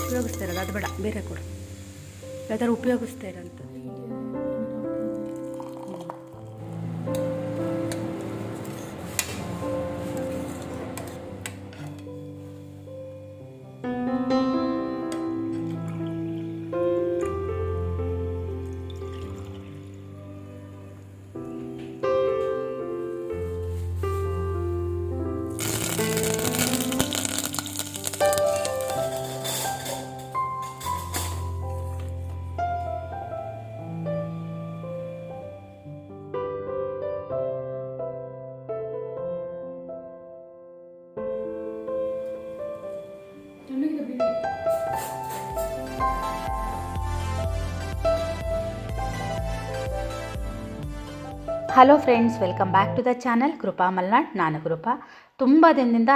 ಉಪಯೋಗಿಸ್ತಾ ಇರೋದು ಅದು ಬೇಡ ಬೇರೆ ಕೊಡು. ಯಾವ್ದಾದ್ರು ಉಪಯೋಗಿಸ್ತಾ ಇರೋಂಥ hello friends welcome back to the channel Krupa Malnad, ನಾನು ಕೃಪಾ. ತುಂಬ ದಿನದಿಂದ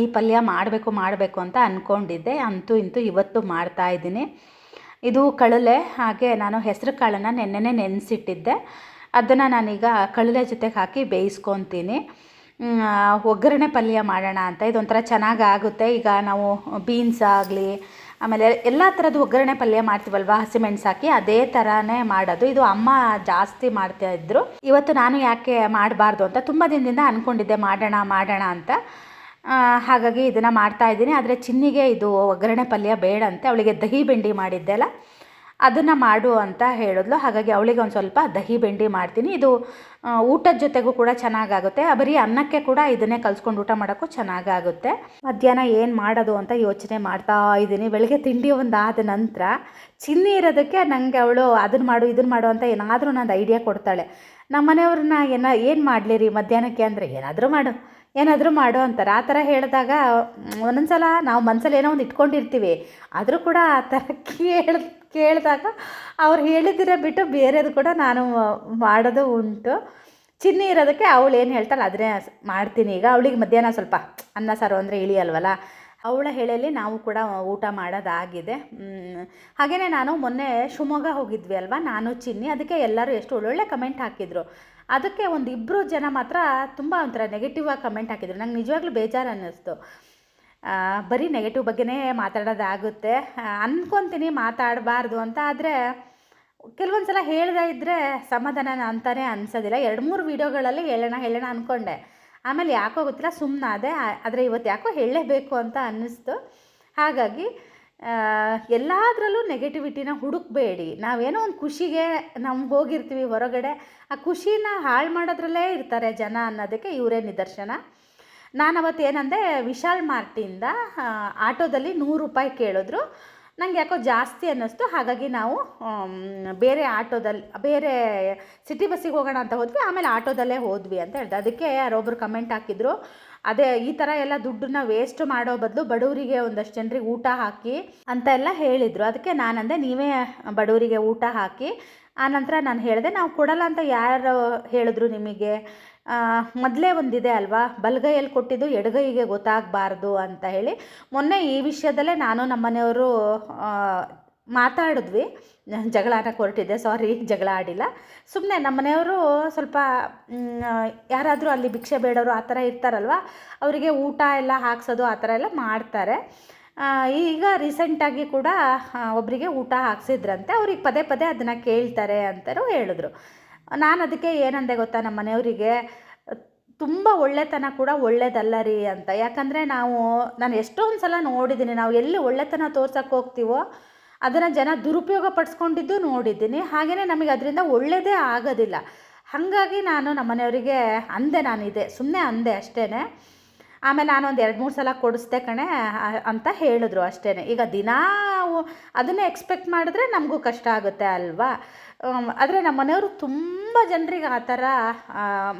ಈ ಪಲ್ಯ ಮಾಡಬೇಕು ಮಾಡಬೇಕು ಅಂತ ಅಂದ್ಕೊಂಡಿದ್ದೆ ಅಂತೂ ಇಂತೂ ಇವತ್ತು ಮಾಡ್ತಾ ಇದ್ದೀನಿ. ಇದು ಕಳಲೆ ಹಾಗೆ ನಾನು ಹೆಸರು ಕಾಳನ್ನು ನೆನ್ನೆನೇ ನೆನೆಸಿಟ್ಟಿದ್ದೆ. ಅದನ್ನು ನಾನೀಗ ಕಳಲೆ ಜೊತೆಗೆ ಹಾಕಿ ಬೇಯಿಸ್ಕೊತೀನಿ. ಒಗ್ಗರಣೆ ಪಲ್ಯ ಮಾಡೋಣ ಅಂತ. ಇದೊಂಥರ ಚೆನ್ನಾಗಾಗುತ್ತೆ ಈಗ ನಾವು ಬೀನ್ಸ್ ಆಗಲಿ ಆಮೇಲೆ ಎಲ್ಲ ಥರದ್ದು ಒಗ್ಗರಣೆ ಪಲ್ಯ ಮಾಡ್ತೀವಲ್ವ ಹಸಿಮೆಣ್ಸು ಹಾಕಿ ಅದೇ ಥರನೇ ಮಾಡೋದು. ಇದು ಅಮ್ಮ ಜಾಸ್ತಿ ಮಾಡ್ತಾ ಇದ್ರು. ಇವತ್ತು ನಾನು ಯಾಕೆ ಮಾಡಬಾರ್ದು ಅಂತ ತುಂಬ ದಿನದಿಂದ ಅಂದ್ಕೊಂಡಿದ್ದೆ ಮಾಡೋಣ ಮಾಡೋಣ ಅಂತ. ಹಾಗಾಗಿ ಇದನ್ನು ಮಾಡ್ತಾ ಇದ್ದೀನಿ. ಆದರೆ ಚಿನ್ನಿಗೆ ಇದು ಒಗ್ಗರಣೆ ಪಲ್ಯ ಬೇಡ ಅಂತೆ, ಅವಳಿಗೆ ದಹಿ ಬೆಂಡಿ ಮಾಡಿದ್ದೆ ಅಲ್ಲ. ಅದನ್ನು ಮಾಡು ಅಂತ ಹೇಳಿದ್ಲು. ಹಾಗಾಗಿ ಅವಳಿಗೆ ಒಂದು ಸ್ವಲ್ಪ ದಹಿ ಬೆಂಡಿ ಮಾಡ್ತೀನಿ. ಇದು ಊಟದ ಜೊತೆಗೂ ಕೂಡ ಚೆನ್ನಾಗಾಗುತ್ತೆ. ಬರೀ ಅನ್ನಕ್ಕೆ ಕೂಡ ಇದನ್ನೇ ಕಲ್ಸ್ಕೊಂಡು ಊಟ ಮಾಡೋಕ್ಕೂ ಚೆನ್ನಾಗಾಗುತ್ತೆ. ಮಧ್ಯಾಹ್ನ ಏನು ಮಾಡೋದು ಅಂತ ಯೋಚನೆ ಮಾಡ್ತಾ ಇದ್ದೀನಿ. ಬೆಳಗ್ಗೆ ತಿಂಡಿ ಒಂದು ಆದ ನಂತರ ಚಿನ್ನಿ ಇರೋದಕ್ಕೆ ನನಗೆ ಅವಳು ಅದನ್ನು ಮಾಡು ಇದನ್ನು ಮಾಡು ಅಂತ ಏನಾದರೂ ನಂದು ಐಡಿಯಾ ಕೊಡ್ತಾಳೆ. ನಮ್ಮ ಮನೆಯವ್ರನ್ನ ಏನ, ಏನು ಮಾಡಲಿ ರೀ ಮಧ್ಯಾಹ್ನಕ್ಕೆ ಅಂದರೆ ಏನಾದರೂ ಮಾಡು. ಏನಾದರೂ ಮಾಡು ಅಂತಾರೆ. ಆ ಥರ ಹೇಳಿದಾಗ ಒಂದೊಂದು ಸಲ ನಾವು ಮನಸ್ಸಲ್ಲಿ ಏನೋ ಒಂದು ಇಟ್ಕೊಂಡಿರ್ತೀವಿ. ಆದರೂ ಕೂಡ ಆ ಥರ ಕೇಳ, ಕೇಳಿದಾಗ ಅವ್ರು ಹೇಳಿದಿರ ಬಿಟ್ಟು ಬೇರೆದು ಕೂಡ ನಾನು ಮಾಡೋದು ಉಂಟು. ಚಿನ್ನಿ ಇರೋದಕ್ಕೆ ಅವಳು ಏನು ಹೇಳ್ತಾಳೆ ಅದನ್ನೇ ಮಾಡ್ತೀನಿ. ಈಗ ಅವಳಿಗೆ ಮಧ್ಯಾಹ್ನ ಸ್ವಲ್ಪ ಅನ್ನ, ಸಾರು ಅಂದರೆ ಇಳಿಯಲ್ವಲ್ಲ ಅವಳ ಹೇಳಲ್ಲಿ ನಾವು ಕೂಡ ಊಟ ಮಾಡೋದಾಗಿದೆ. ಹಾಗೆಯೇ ನಾನು ಮೊನ್ನೆ ಶಿವಮೊಗ್ಗ ಹೋಗಿದ್ವಿ ಅಲ್ವಾ? ನಾನು, ಚಿನ್ನಿ, ಅದಕ್ಕೆ ಎಲ್ಲರೂ ಎಷ್ಟು ಒಳ್ಳೊಳ್ಳೆ ಕಮೆಂಟ್ ಹಾಕಿದರು. ಅದಕ್ಕೆ ಒಂದು ಇಬ್ಬರು ಜನ ಮಾತ್ರ ತುಂಬ ಒಂಥರ ನೆಗೆಟಿವ್ ಆಗಿ ಕಮೆಂಟ್ ಹಾಕಿದ್ರು. ನಂಗೆ ನಿಜವಾಗ್ಲೂ ಬೇಜಾರು ಅನ್ನಿಸ್ತು. ಬರೀ ನೆಗೆಟಿವ್ ಬಗ್ಗೆನೇ ಮಾತಾಡೋದಾಗುತ್ತೆ. ಅಂದ್ಕೊತೀನಿ ಮಾತಾಡಬಾರ್ದು ಅಂತ, ಆದರೆ ಕೆಲವೊಂದು ಸಲ ಹೇಳ್ದೇ ಇದ್ದರೆ ಸಮಾಧಾನ ಅಂತಾನೆ ಅನ್ಸೋದಿಲ್ಲ. ಎರಡು ಮೂರು ವೀಡಿಯೋಗಳಲ್ಲಿ ಹೇಳೋಣ ಹೇಳೋಣ ಅಂದ್ಕೊಂಡೆ ಆಮೇಲೆ ಯಾಕೋ ಗೊತ್ತಿಲ್ಲ ಸುಮ್ಮನಾದೆ ಆದರೆ ಇವತ್ತು ಯಾಕೋ ಹೇಳಲೇಬೇಕು ಅಂತ ಅನ್ನಿಸ್ತು. ಹಾಗಾಗಿ ಎಲ್ಲದರಲ್ಲೂ ನೆಗೆಟಿವಿಟಿನ ಹುಡುಕಬೇಡಿ. ನಾವೇನೋ ಒಂದು ಖುಷಿಗೆ ನಮ್ಗೆ ಹೋಗಿರ್ತೀವಿ ಹೊರಗಡೆ, ಆ ಖುಷಿನ ಹಾಳು ಮಾಡೋದ್ರಲ್ಲೇ ಇರ್ತಾರೆ ಜನ ಅನ್ನೋದಕ್ಕೆ ಇವರೇ ನಿದರ್ಶನ. ನಾನು ಅವತ್ತು ಏನಂದೆ, ವಿಶಾಲ್ ಮಾರ್ಟಿಂದ ಆಟೋದಲ್ಲಿ ನೂರು ರೂಪಾಯಿ ಕೇಳಿದ್ರು. ನಂಗೆ ಯಾಕೋ ಜಾಸ್ತಿ ಅನ್ನಿಸ್ತು. ಹಾಗಾಗಿ ನಾವು ಬೇರೆ ಆಟೋದಲ್ಲಿ ಬೇರೆ ಸಿಟಿ ಬಸ್ಸಿಗೆ ಹೋಗೋಣ ಅಂತ ಹೋದ್ವಿ, ಆಮೇಲೆ ಆಟೋದಲ್ಲೇ ಹೋದ್ವಿ ಅಂತ ಹೇಳ್ದೆ. ಅದಕ್ಕೆ ಯಾರೊಬ್ಬರು ಕಮೆಂಟ್ ಹಾಕಿದ್ರು. ಅದೇ ಈ ಥರ ಎಲ್ಲ ದುಡ್ಡನ್ನ ವೇಸ್ಟ್ ಮಾಡೋ ಬದಲು ಬಡವರಿಗೆ ಒಂದಷ್ಟು ಜನರಿಗೆ ಊಟ ಹಾಕಿ ಅಂತ ಎಲ್ಲ ಹೇಳಿದರು. ಅದಕ್ಕೆ ನಾನಂದೆ ನೀವೇ ಬಡವರಿಗೆ ಊಟ ಹಾಕಿ ಆನಂತರ ನಾನು ಹೇಳಿದೆ ನಾವು ಕೊಡಲ್ಲ ಅಂತ ಯಾರು ಹೇಳಿದ್ರು ನಿಮಗೆ. ಮೊದಲೇ ಒಂದಿದೆ ಅಲ್ವಾ? ಬಲಗೈಯಲ್ಲಿ ಕೊಟ್ಟಿದ್ದು ಎಡಗೈಗೆ ಗೊತ್ತಾಗಬಾರ್ದು ಅಂತ ಹೇಳಿ ಮೊನ್ನೆ ಈ ವಿಷಯದಲ್ಲೇ ನಾನು ನಮ್ಮನೆಯವರು ಮಾತಾಡಿದ್ವಿ. ಜಗಳ ಆಡಕ್ಕೆ ಹೊರಟಿದ್ದೆ. ಸಾರಿ ಜಗಳ ಆಡಿಲ್ಲ. ಸುಮ್ಮನೆ ನಮ್ಮ ಮನೆಯವರು ಸ್ವಲ್ಪ ಯಾರಾದರೂ ಅಲ್ಲಿ ಭಿಕ್ಷೆ ಬೇಡವರು ಆ ಥರ ಇರ್ತಾರಲ್ವ, ಅವರಿಗೆ ಊಟ ಎಲ್ಲ ಹಾಕ್ಸೋದು ಆ ಥರ ಎಲ್ಲ ಮಾಡ್ತಾರೆ. ಈಗ ರೀಸೆಂಟಾಗಿ ಕೂಡ ಒಬ್ಬರಿಗೆ ಊಟ ಹಾಕ್ಸಿದ್ರಂತೆ. ಅವ್ರಿಗೆ ಪದೇ ಪದೇ ಅದನ್ನು ಕೇಳ್ತಾರೆ ಅಂತಲೂ ಹೇಳಿದ್ರು. ನಾನು ಅದಕ್ಕೆ ಏನಂದೆ ಗೊತ್ತಾ? ನಮ್ಮ ಮನೆಯವರಿಗೆ ತುಂಬ ಒಳ್ಳೆತನ ಕೂಡ ಒಳ್ಳೇದಲ್ಲ ರೀ ಅಂತ. ಯಾಕಂದರೆ ನಾವು, ನಾನು ಎಷ್ಟೊಂದು ಸಲ ನೋಡಿದ್ದೀನಿ ನಾವು ಎಲ್ಲಿ ಒಳ್ಳೆತನ ತೋರ್ಸಕ್ಕೆ ಹೋಗ್ತೀವೋ ಅದನ್ನು ಜನ ದುರುಪಯೋಗ ಪಡಿಸ್ಕೊಂಡಿದ್ದು ನೋಡಿದ್ದೀನಿ. ಹಾಗೆಯೇ ನಮಗೆ ಅದರಿಂದ ಒಳ್ಳೆಯದೇ ಆಗೋದಿಲ್ಲ. ಹಾಗಾಗಿ ನಾನು ನಮ್ಮ ಮನೆಯವರಿಗೆ ಅಂದೆ ನಾನಿದೆ. ಸುಮ್ಮನೆ ಅಂದೆ ಅಷ್ಟೇ ಆಮೇಲೆ ನಾನು ಒಂದು ಎರಡು ಮೂರು ಸಲ ಕೊಡಿಸ್ದೆ ಕಣೆ ಅಂತ ಹೇಳಿದ್ರು ಅಷ್ಟೇ ಈಗ ದಿನಾ ಅದನ್ನೇ ಎಕ್ಸ್ಪೆಕ್ಟ್ ಮಾಡಿದ್ರೆ ನಮಗೂ ಕಷ್ಟ ಆಗುತ್ತೆ ಅಲ್ವಾ? ಆದರೆ ನಮ್ಮ ಮನೆಯವರು ತುಂಬ ಜನರಿಗೆ ಆ ಥರ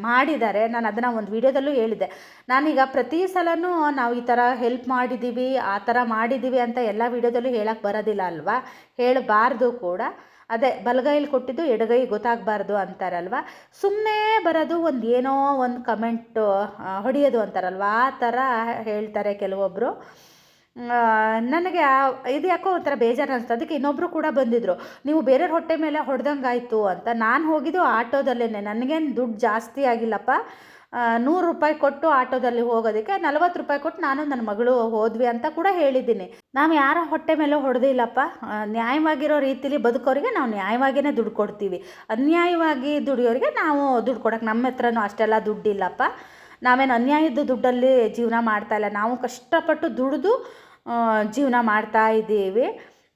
ಮಾಡಿದ್ದಾರೆ. ನಾನು ಅದನ್ನು ಒಂದು ವಿಡಿಯೋದಲ್ಲೂ ಹೇಳಿದೆ ನಾನೀಗ ಪ್ರತಿ ಸಲವೂ ನಾವು ಈ ಥರ ಹೆಲ್ಪ್ ಮಾಡಿದ್ದೀವಿ ಆ ಥರ ಮಾಡಿದ್ದೀವಿ ಅಂತ ಎಲ್ಲ ವಿಡಿಯೋದಲ್ಲೂ ಹೇಳಕ್ಕೆ ಬರೋದಿಲ್ಲ ಅಲ್ವಾ? ಹೇಳಬಾರ್ದು ಕೂಡ. ಅದೇ, ಬಲಗೈಲಿ ಕೊಟ್ಟಿದ್ದು ಎಡಗೈ ಗೊತ್ತಾಗಬಾರ್ದು ಅಂತಾರಲ್ವ? ಸುಮ್ಮನೆ ಬರೋದು ಒಂದು ಏನೋ ಒಂದು ಕಮೆಂಟು ಹೊಡೆಯೋದು ಅಂತಾರಲ್ವ? ಆ ಥರ ಹೇಳ್ತಾರೆ ಕೆಲವೊಬ್ಬರು ನನಗೆ ಇದು ಯಾಕೋ ಒಂಥರ ಬೇಜಾರು ಅನಿಸ್ತು ಅದಕ್ಕೆ ಇನ್ನೊಬ್ಬರು ಕೂಡ ಬಂದಿದ್ದರು ನೀವು ಬೇರೆಯವ್ರ ಹೊಟ್ಟೆ ಮೇಲೆ ಹೊಡೆದಂಗಾಯ್ತು ಅಂತ. ನಾನು ಹೋಗಿದ್ದು ಆಟೋದಲ್ಲೇ ನನಗೇನು ದುಡ್ಡು ಜಾಸ್ತಿ ಆಗಿಲ್ಲಪ್ಪ. ನೂರು ರೂಪಾಯಿ ಕೊಟ್ಟು ಆಟೋದಲ್ಲಿ ಹೋಗೋದಕ್ಕೆ ನಲ್ವತ್ತು ರೂಪಾಯಿ ಕೊಟ್ಟು ನಾನು ನನ್ನ ಮಗಳು ಹೋದ್ವಿ ಅಂತ ಕೂಡ ಹೇಳಿದ್ದೀನಿ. ನಾವು ಯಾರ ಹೊಟ್ಟೆ ಮೇಲೆ ಹೊಡೆದಿಲ್ಲಪ್ಪ ನ್ಯಾಯವಾಗಿರೋ ರೀತಿಲಿ ಬದುಕೋರಿಗೆ ನಾವು ನ್ಯಾಯವಾಗಿಯೇ ದುಡ್ಡು ಕೊಡ್ತೀವಿ. ಅನ್ಯಾಯವಾಗಿ ದುಡಿಯೋರಿಗೆ ನಾವು ದುಡ್ಡು ಕೊಡೋಕೆ ನಮ್ಮ ಹತ್ರನೂ ಅಷ್ಟೆಲ್ಲ ದುಡ್ಡಿಲ್ಲಪ್ಪ. ನಾವೇನು ಅನ್ಯಾಯದ ದುಡ್ಡಲ್ಲಿ ಜೀವನ ಮಾಡ್ತಾ ಇಲ್ಲ. ನಾವು ಕಷ್ಟಪಟ್ಟು ದುಡಿದು ಜೀವನ ಮಾಡ್ತಾ ಇದ್ದೀವಿ.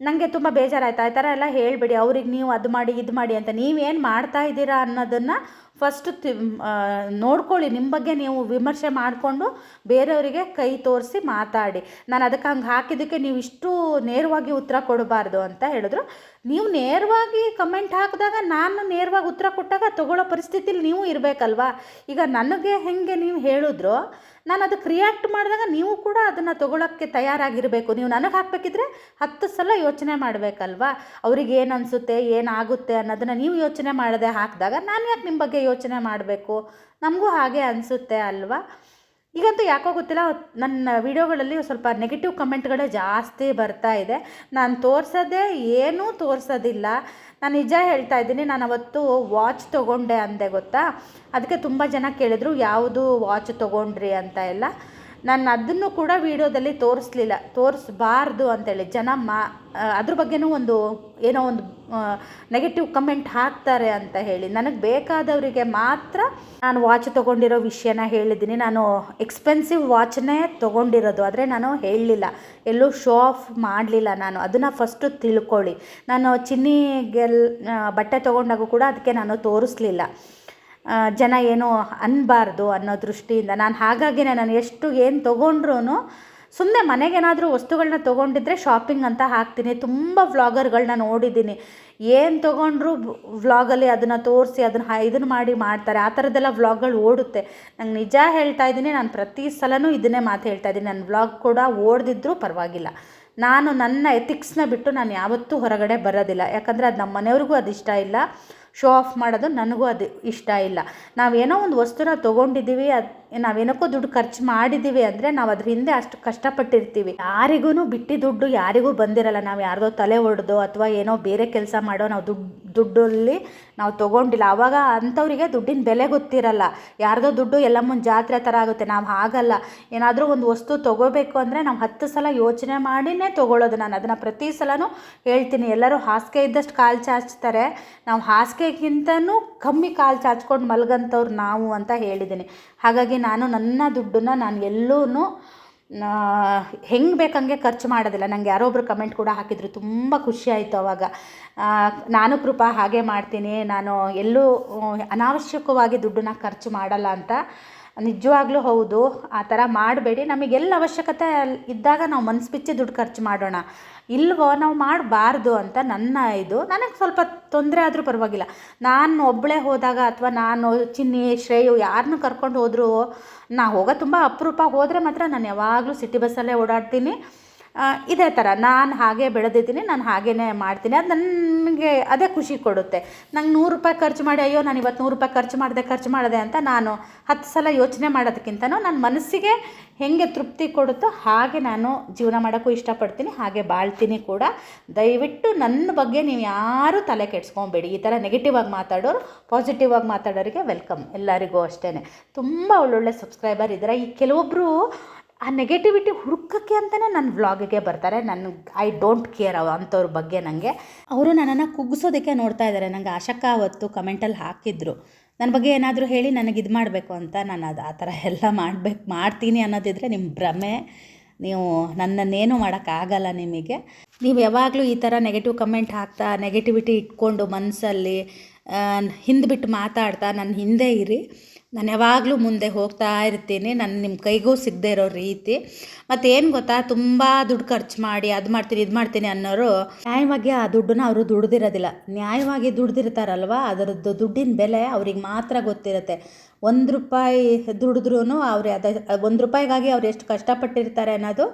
ನನಗೆ ತುಂಬ ಬೇಜಾರಾಯ್ತು. ಆ ಥರ ಎಲ್ಲ ಹೇಳಿಬಿಡಿ. ಅವ್ರಿಗೆ ನೀವು ಅದು ಮಾಡಿ, ಇದು ಮಾಡಿ ಅಂತ ನೀವೇನು ಮಾಡ್ತಾ ಇದ್ದೀರಾ ಅನ್ನೋದನ್ನು ಫಸ್ಟ್ ತಿ ನೋಡ್ಕೊಳ್ಳಿ. ನಿಮ್ಮ ಬಗ್ಗೆ ನೀವು ವಿಮರ್ಶೆ ಮಾಡಿಕೊಂಡು ಬೇರೆಯವರಿಗೆ ಕೈ ತೋರಿಸಿ ಮಾತಾಡಿ. ನಾನು ಅದಕ್ಕೆ ಹಂಗೆ ಹಾಕಿದ್ದಕ್ಕೆ ನೀವು ಇಷ್ಟು ನೇರವಾಗಿ ಉತ್ತರ ಕೊಡಬಾರ್ದು ಅಂತ ಹೇಳಿದ್ರು. ನೀವು ನೇರವಾಗಿ ಕಮೆಂಟ್ ಹಾಕಿದಾಗ ನಾನು ನೇರವಾಗಿ ಉತ್ತರ ಕೊಟ್ಟಾಗ ತಗೊಳ್ಳೋ ಪರಿಸ್ಥಿತಿಲಿ ನೀವು ಇರಬೇಕಲ್ವಾ? ಈಗ ನನಗೆ ಹೆಂಗೆ ನೀವು ಹೇಳಿದ್ರು ನಾನು ಅದಕ್ಕೆ ರಿಯಾಕ್ಟ್ ಮಾಡಿದಾಗ ನೀವು ಕೂಡ ಅದನ್ನು ತೊಗೊಳಕ್ಕೆ ತಯಾರಾಗಿರಬೇಕು. ನೀವು ನನಗೆ ಹಾಕಬೇಕಿದ್ರೆ ಹತ್ತು ಸಲ ಯೋಚನೆ ಮಾಡಬೇಕಲ್ವಾ? ಅವ್ರಿಗೆ ಏನು ಅನಿಸುತ್ತೆ ಏನಾಗುತ್ತೆ ಅನ್ನೋದನ್ನು ನೀವು ಯೋಚನೆ ಮಾಡದೆ ಹಾಕಿದಾಗ ನಾನು ಯಾಕೆ ನಿಮ್ಮ ಬಗ್ಗೆ ಯೋಚನೆ ಮಾಡಬೇಕು? ನಮಗೂ ಹಾಗೆ ಅನಿಸುತ್ತೆ ಅಲ್ವಾ? ಈಗಂತೂ ಯಾಕೋ ಗೊತ್ತಿಲ್ಲ, ನನ್ನ ವಿಡಿಯೋಗಳಲ್ಲಿ ಸ್ವಲ್ಪ ನೆಗೆಟಿವ್ ಕಮೆಂಟ್ಗಳೇ ಜಾಸ್ತಿ ಬರ್ತಾ ಇದೆ. ನಾನು ತೋರಿಸೋದೇ ಏನೂ ತೋರಿಸೋದಿಲ್ಲ. ನಾನು ನಿಜ ಹೇಳ್ತಾ ಇದ್ದೀನಿ, ನಾನು ಅವತ್ತು ವಾಚ್ ತೊಗೊಂಡೆ ಅಂದೆ ಗೊತ್ತಾ? ಅದಕ್ಕೆ ತುಂಬ ಜನ ಕೇಳಿದ್ರು, ಯಾವುದು ವಾಚ್ ತೊಗೊಂಡ್ರಿ ಅಂತ ಎಲ್ಲ. ನಾನು ಅದನ್ನು ಕೂಡ ವಿಡಿಯೋದಲ್ಲಿ ತೋರಿಸ್ಲಿಲ್ಲ, ತೋರಿಸ್ಬಾರ್ದು ಅಂತೇಳಿ. ಜನ ಮಾ ಅದ್ರ ಬಗ್ಗೆನೂ ಒಂದು, ಏನೋ ಒಂದು ನೆಗೆಟಿವ್ ಕಮೆಂಟ್ ಹಾಕ್ತಾರೆ ಅಂತ ಹೇಳಿ. ನನಗೆ ಬೇಕಾದವರಿಗೆ ಮಾತ್ರ ನಾನು ವಾಚ್ ತೊಗೊಂಡಿರೋ ವಿಷಯನ ಹೇಳಿದ್ದೀನಿ. ನಾನು ಎಕ್ಸ್ಪೆನ್ಸಿವ್ ವಾಚನ್ನೇ ತೊಗೊಂಡಿರೋದು. ಆದರೆ ನಾನು ಹೇಳಲಿಲ್ಲ. ಎಲ್ಲೂ ಶೋ ಆಫ್ ಮಾಡಲಿಲ್ಲ ನಾನು. ಅದನ್ನು ಫಸ್ಟು ತಿಳ್ಕೊಳ್ಳಿ. ನಾನು ಚಿನ್ನಿಗೆಲ್ ಬಟ್ಟೆ ತೊಗೊಂಡಾಗೂ ಕೂಡ ಅದಕ್ಕೆ ನಾನು ತೋರಿಸ್ಲಿಲ್ಲ. ಜನ ಏನು ಅನ್ನಬಾರ್ದು ಅನ್ನೋ ದೃಷ್ಟಿಯಿಂದ. ನಾನು ಹಾಗಾಗಿನೇ ನಾನು ಎಷ್ಟು ಏನು ತೊಗೊಂಡ್ರೂ ಸುಮ್ಮನೆ ಮನೆಗೇನಾದರೂ ವಸ್ತುಗಳನ್ನ ತೊಗೊಂಡಿದ್ರೆ ಶಾಪಿಂಗ್ ಅಂತ ಹಾಕ್ತೀನಿ. ತುಂಬ ವ್ಲಾಗರ್ಗಳನ್ನ ನೋಡಿದ್ದೀನಿ. ಏನು ತೊಗೊಂಡ್ರು ವ್ಲಾಗಲ್ಲಿ ಅದನ್ನು ತೋರಿಸಿ, ಅದನ್ನು ಇದನ್ನು ಮಾಡಿ ಮಾಡ್ತಾರೆ. ಆ ಥರದ್ದೆಲ್ಲ ವ್ಲಾಗ್ಗಳು ಓಡುತ್ತೆ. ನಂಗೆ ನಿಜ ಹೇಳ್ತಾ ಇದ್ದೀನಿ, ನಾನು ಪ್ರತಿ ಸಲನೂ ಇದನ್ನೇ ಮಾತು ಹೇಳ್ತಾ ಇದ್ದೀನಿ. ನನ್ನ ವ್ಲಾಗ್ ಕೂಡ ಓಡ್ದಿದ್ರೂ ಪರವಾಗಿಲ್ಲ. ನಾನು ನನ್ನ ಎಥಿಕ್ಸ್ನ ಬಿಟ್ಟು ನಾನು ಯಾವತ್ತೂ ಹೊರಗಡೆ ಬರೋದಿಲ್ಲ. ಯಾಕಂದರೆ ಅದು ನಮ್ಮ ಮನೆಯವ್ರಿಗೂ ಅದು ಇಷ್ಟ ಇಲ್ಲ. ಶೋ ಆಫ್ ಮಾಡೋದು ನನಗೂ ಅದು ಇಷ್ಟ ಇಲ್ಲ. ನಾವೇನೋ ಒಂದು ವಸ್ತುನ ತೊಗೊಂಡಿದ್ದೀವಿ ಅದು ನಾವೇನಕ್ಕೋ ದುಡ್ಡು ಖರ್ಚು ಮಾಡಿದ್ದೀವಿ ಅಂದರೆ ನಾವು ಅದ್ರ ಹಿಂದೆ ಅಷ್ಟು ಕಷ್ಟಪಟ್ಟಿರ್ತೀವಿ. ಯಾರಿಗೂ ಬಿಟ್ಟು ದುಡ್ಡು ಯಾರಿಗೂ ಬಂದಿರಲ್ಲ. ನಾವು ಯಾರ್ದೋ ತಲೆ ಹೊಡೆದೋ ಅಥವಾ ಏನೋ ಬೇರೆ ಕೆಲಸ ಮಾಡೋ ನಾವು ದುಡ್ಡು ದುಡ್ಡಲ್ಲಿ ನಾವು ತೊಗೊಂಡಿಲ್ಲ. ಆವಾಗ ಅಂಥವರಿಗೆ ದುಡ್ಡಿನ ಬೆಲೆ ಗೊತ್ತಿರಲ್ಲ. ಯಾರ್ದೋ ದುಡ್ಡು ಎಲ್ಲಮ್ಮನ ಜಾತ್ರೆ ಥರ ಆಗುತ್ತೆ. ನಾವು ಹಾಗಲ್ಲ. ಏನಾದರೂ ಒಂದು ವಸ್ತು ತೊಗೋಬೇಕು ಅಂದರೆ ನಾವು ಹತ್ತು ಸಲ ಯೋಚನೆ ಮಾಡಿನೇ ತೊಗೊಳ್ಳೋದು. ನಾನು ಅದನ್ನು ಪ್ರತಿ ಸಲನೂ ಹೇಳ್ತೀನಿ. ಎಲ್ಲರೂ ಹಾಸಿಗೆ ಇದ್ದಷ್ಟು ಕಾಲು ಚಾಚ್ತಾರೆ. ನಾವು ಹಾಸಿಗೆಗಿಂತನೂ ಕಮ್ಮಿ ಕಾಲು ಚಾಚ್ಕೊಂಡು ಮಲಗಂಥವ್ರು ನಾವು ಅಂತ ಹೇಳಿದ್ದೀನಿ. ಹಾಗಾಗಿ ನಾನು ನನ್ನ ದುಡ್ಡನ್ನು ನಾನು ಎಲ್ಲೂ ಹೆಂಗೆ ಬೇಕಂಗೆ ಖರ್ಚು ಮಾಡೋದಿಲ್ಲ. ನನಗೆ ಯಾರೋ ಒಬ್ಬರು ಕಮೆಂಟ್ ಕೂಡ ಹಾಕಿದ್ರು. ತುಂಬ ಖುಷಿ ಆಯಿತು ಆವಾಗ ನಾನು ಕೃಪಾ ಹಾಗೆ ಮಾಡ್ತೀನಿ. ನಾನು ಎಲ್ಲೂ, ಅನಾವಶ್ಯಕವಾಗಿ ದುಡ್ಡನ್ನ ಖರ್ಚು ಮಾಡಲ್ಲ ಅಂತ ನಿಜವಾಗ್ಲೂ ಹೌದು. ಆ ಥರ ಮಾಡಬೇಡಿ. ನಮಗೆಲ್ಲ ಅವಶ್ಯಕತೆ ಇದ್ದಾಗ ನಾವು ಮನ್ಸು ಬಿಚ್ಚಿ ದುಡ್ಡು ಖರ್ಚು ಮಾಡೋಣ. ಇಲ್ವೋ ನಾವು ಮಾಡಬಾರ್ದು ಅಂತ ನನ್ನ ಇದು. ನನಗೆ ಸ್ವಲ್ಪ ತೊಂದರೆ ಆದರೂ ಪರವಾಗಿಲ್ಲ. ನಾನು ಒಬ್ಬಳೇ ಹೋದಾಗ ಅಥವಾ ನಾನು ಚಿನ್ನಿ, ಶ್ರೇಯು ಯಾರನ್ನೂ ಕರ್ಕೊಂಡು ಹೋದರೂ, ನಾ ಹೋಗೋ ತುಂಬ ಅಪರೂಪ ಹೋದರೆ ಮಾತ್ರ ನಾನು ಯಾವಾಗಲೂ ಸಿಟಿ ಬಸ್ಸಲ್ಲೇ ಓಡಾಡ್ತೀನಿ. ಇದೇ ಥರ ನಾನು ಹಾಗೆ ಬೆಳೆದಿದ್ದೀನಿ, ನಾನು ಹಾಗೇ ಮಾಡ್ತೀನಿ. ಅದು ನನಗೆ ಅದೇ ಖುಷಿ ಕೊಡುತ್ತೆ. ನಂಗೆ ನೂರು ರೂಪಾಯಿ ಖರ್ಚು ಮಾಡಿ, ಅಯ್ಯೋ, ನಾನು ಇವತ್ತು ನೂರು ರೂಪಾಯಿ ಖರ್ಚು ಮಾಡಿದೆ ಖರ್ಚು ಮಾಡಿದೆ ಅಂತ ನಾನು ಹತ್ತು ಸಲ ಯೋಚನೆ ಮಾಡೋದಕ್ಕಿಂತನೂ ನನ್ನ ಮನಸ್ಸಿಗೆ ಹೇಗೆ ತೃಪ್ತಿ ಕೊಡುತ್ತೋ ಹಾಗೆ ನಾನು ಜೀವನ ಮಾಡೋಕ್ಕೂ ಇಷ್ಟಪಡ್ತೀನಿ, ಹಾಗೆ ಬಾಳ್ತೀನಿ ಕೂಡ. ದಯವಿಟ್ಟು ನನ್ನ ಬಗ್ಗೆ ನೀವು ಯಾರೂ ತಲೆ ಕೆಡಿಸ್ಕೊಬೇಡಿ. ಈ ಥರ ನೆಗೆಟಿವ್ ಆಗಿ ಮಾತಾಡೋರು ಪಾಸಿಟಿವ್ ಆಗಿ ಮಾತಾಡೋರಿಗೆ ವೆಲ್ಕಮ್ ಎಲ್ಲರಿಗೂ ಅಷ್ಟೇ ತುಂಬ ಒಳ್ಳೊಳ್ಳೆ ಸಬ್ಸ್ಕ್ರೈಬರ್ ಇದ್ದಾರೆ ಈ ಕೆಲವೊಬ್ಬರು ಆ ನೆಗೆಟಿವಿಟಿ ಹುಡುಕಕ್ಕೆ ಅಂತಲೇ ನನ್ನ ವ್ಲಾಗಿಗೆ ಬರ್ತಾರೆ. ನನ್ನ ಐ ಡೋಂಟ್ ಕೇರ್ ಅವ ಅಂಥವ್ರ ಬಗ್ಗೆ ನನಗೆ ಅವರು ನನ್ನನ್ನು ಕುಗ್ಗಿಸೋದಕ್ಕೆ ನೋಡ್ತಾ ಇದ್ದಾರೆ ನನಗೆ ಆಶಕ್ಕ ಅವತ್ತು ಕಮೆಂಟಲ್ಲಿ ಹಾಕಿದ್ರು. ನನ್ನ ಬಗ್ಗೆ ಏನಾದರೂ ಹೇಳಿ ನನಗೆ ಇದು ಮಾಡಬೇಕು ಅಂತ ನಾನು ಅದು ಆ ಥರ ಎಲ್ಲ ಮಾಡಬೇಕು, ಮಾಡ್ತೀನಿ ಅನ್ನೋದಿದ್ರೆ ನಿಮ್ಮ ಭ್ರಮೆ. ನೀವು ನನ್ನನ್ನೇನು ಮಾಡೋಕ್ಕಾಗಲ್ಲ ನಿಮಗೆ. ನೀವು ಯಾವಾಗಲೂ ಈ ಥರ ನೆಗೆಟಿವ್ ಕಮೆಂಟ್ ಹಾಕ್ತಾ ನೆಗೆಟಿವಿಟಿ ಇಟ್ಕೊಂಡು ಮನಸ್ಸಲ್ಲಿ ಹಿಂದ್ಬಿಟ್ಟು ಮಾತಾಡ್ತಾ ನನ್ನ ಹಿಂದೆ ಇರಿ. ನಾನು ಯಾವಾಗಲೂ ಮುಂದೆ ಹೋಗ್ತಾ ಇರ್ತೀನಿ. ನಾನು ನಿಮ್ಮ ಕೈಗೂ ಸಿಗದೆ ಇರೋ ರೀತಿ. ಮತ್ತು ಏನು ಗೊತ್ತಾ? ತುಂಬ ದುಡ್ಡು ಖರ್ಚು ಮಾಡಿ ಅದು ಮಾಡ್ತೀನಿ, ಇದು ಮಾಡ್ತೀನಿ ಅನ್ನೋರು ನ್ಯಾಯವಾಗಿ ಆ ದುಡ್ಡನ್ನ ಅವರು ದುಡ್ದಿರೋದಿಲ್ಲ. ನ್ಯಾಯವಾಗಿ ದುಡ್ದಿರ್ತಾರಲ್ವ? ಅದರದ್ದು ದುಡ್ಡಿನ ಬೆಲೆ ಅವ್ರಿಗೆ ಮಾತ್ರ ಗೊತ್ತಿರುತ್ತೆ. ಒಂದು ರೂಪಾಯಿ ದುಡಿದ್ರೂ ಅವ್ರು ಅದ, ಒಂದು ರೂಪಾಯಿಗಾಗಿ ಅವ್ರು ಎಷ್ಟು ಕಷ್ಟಪಟ್ಟಿರ್ತಾರೆ ಅನ್ನೋದು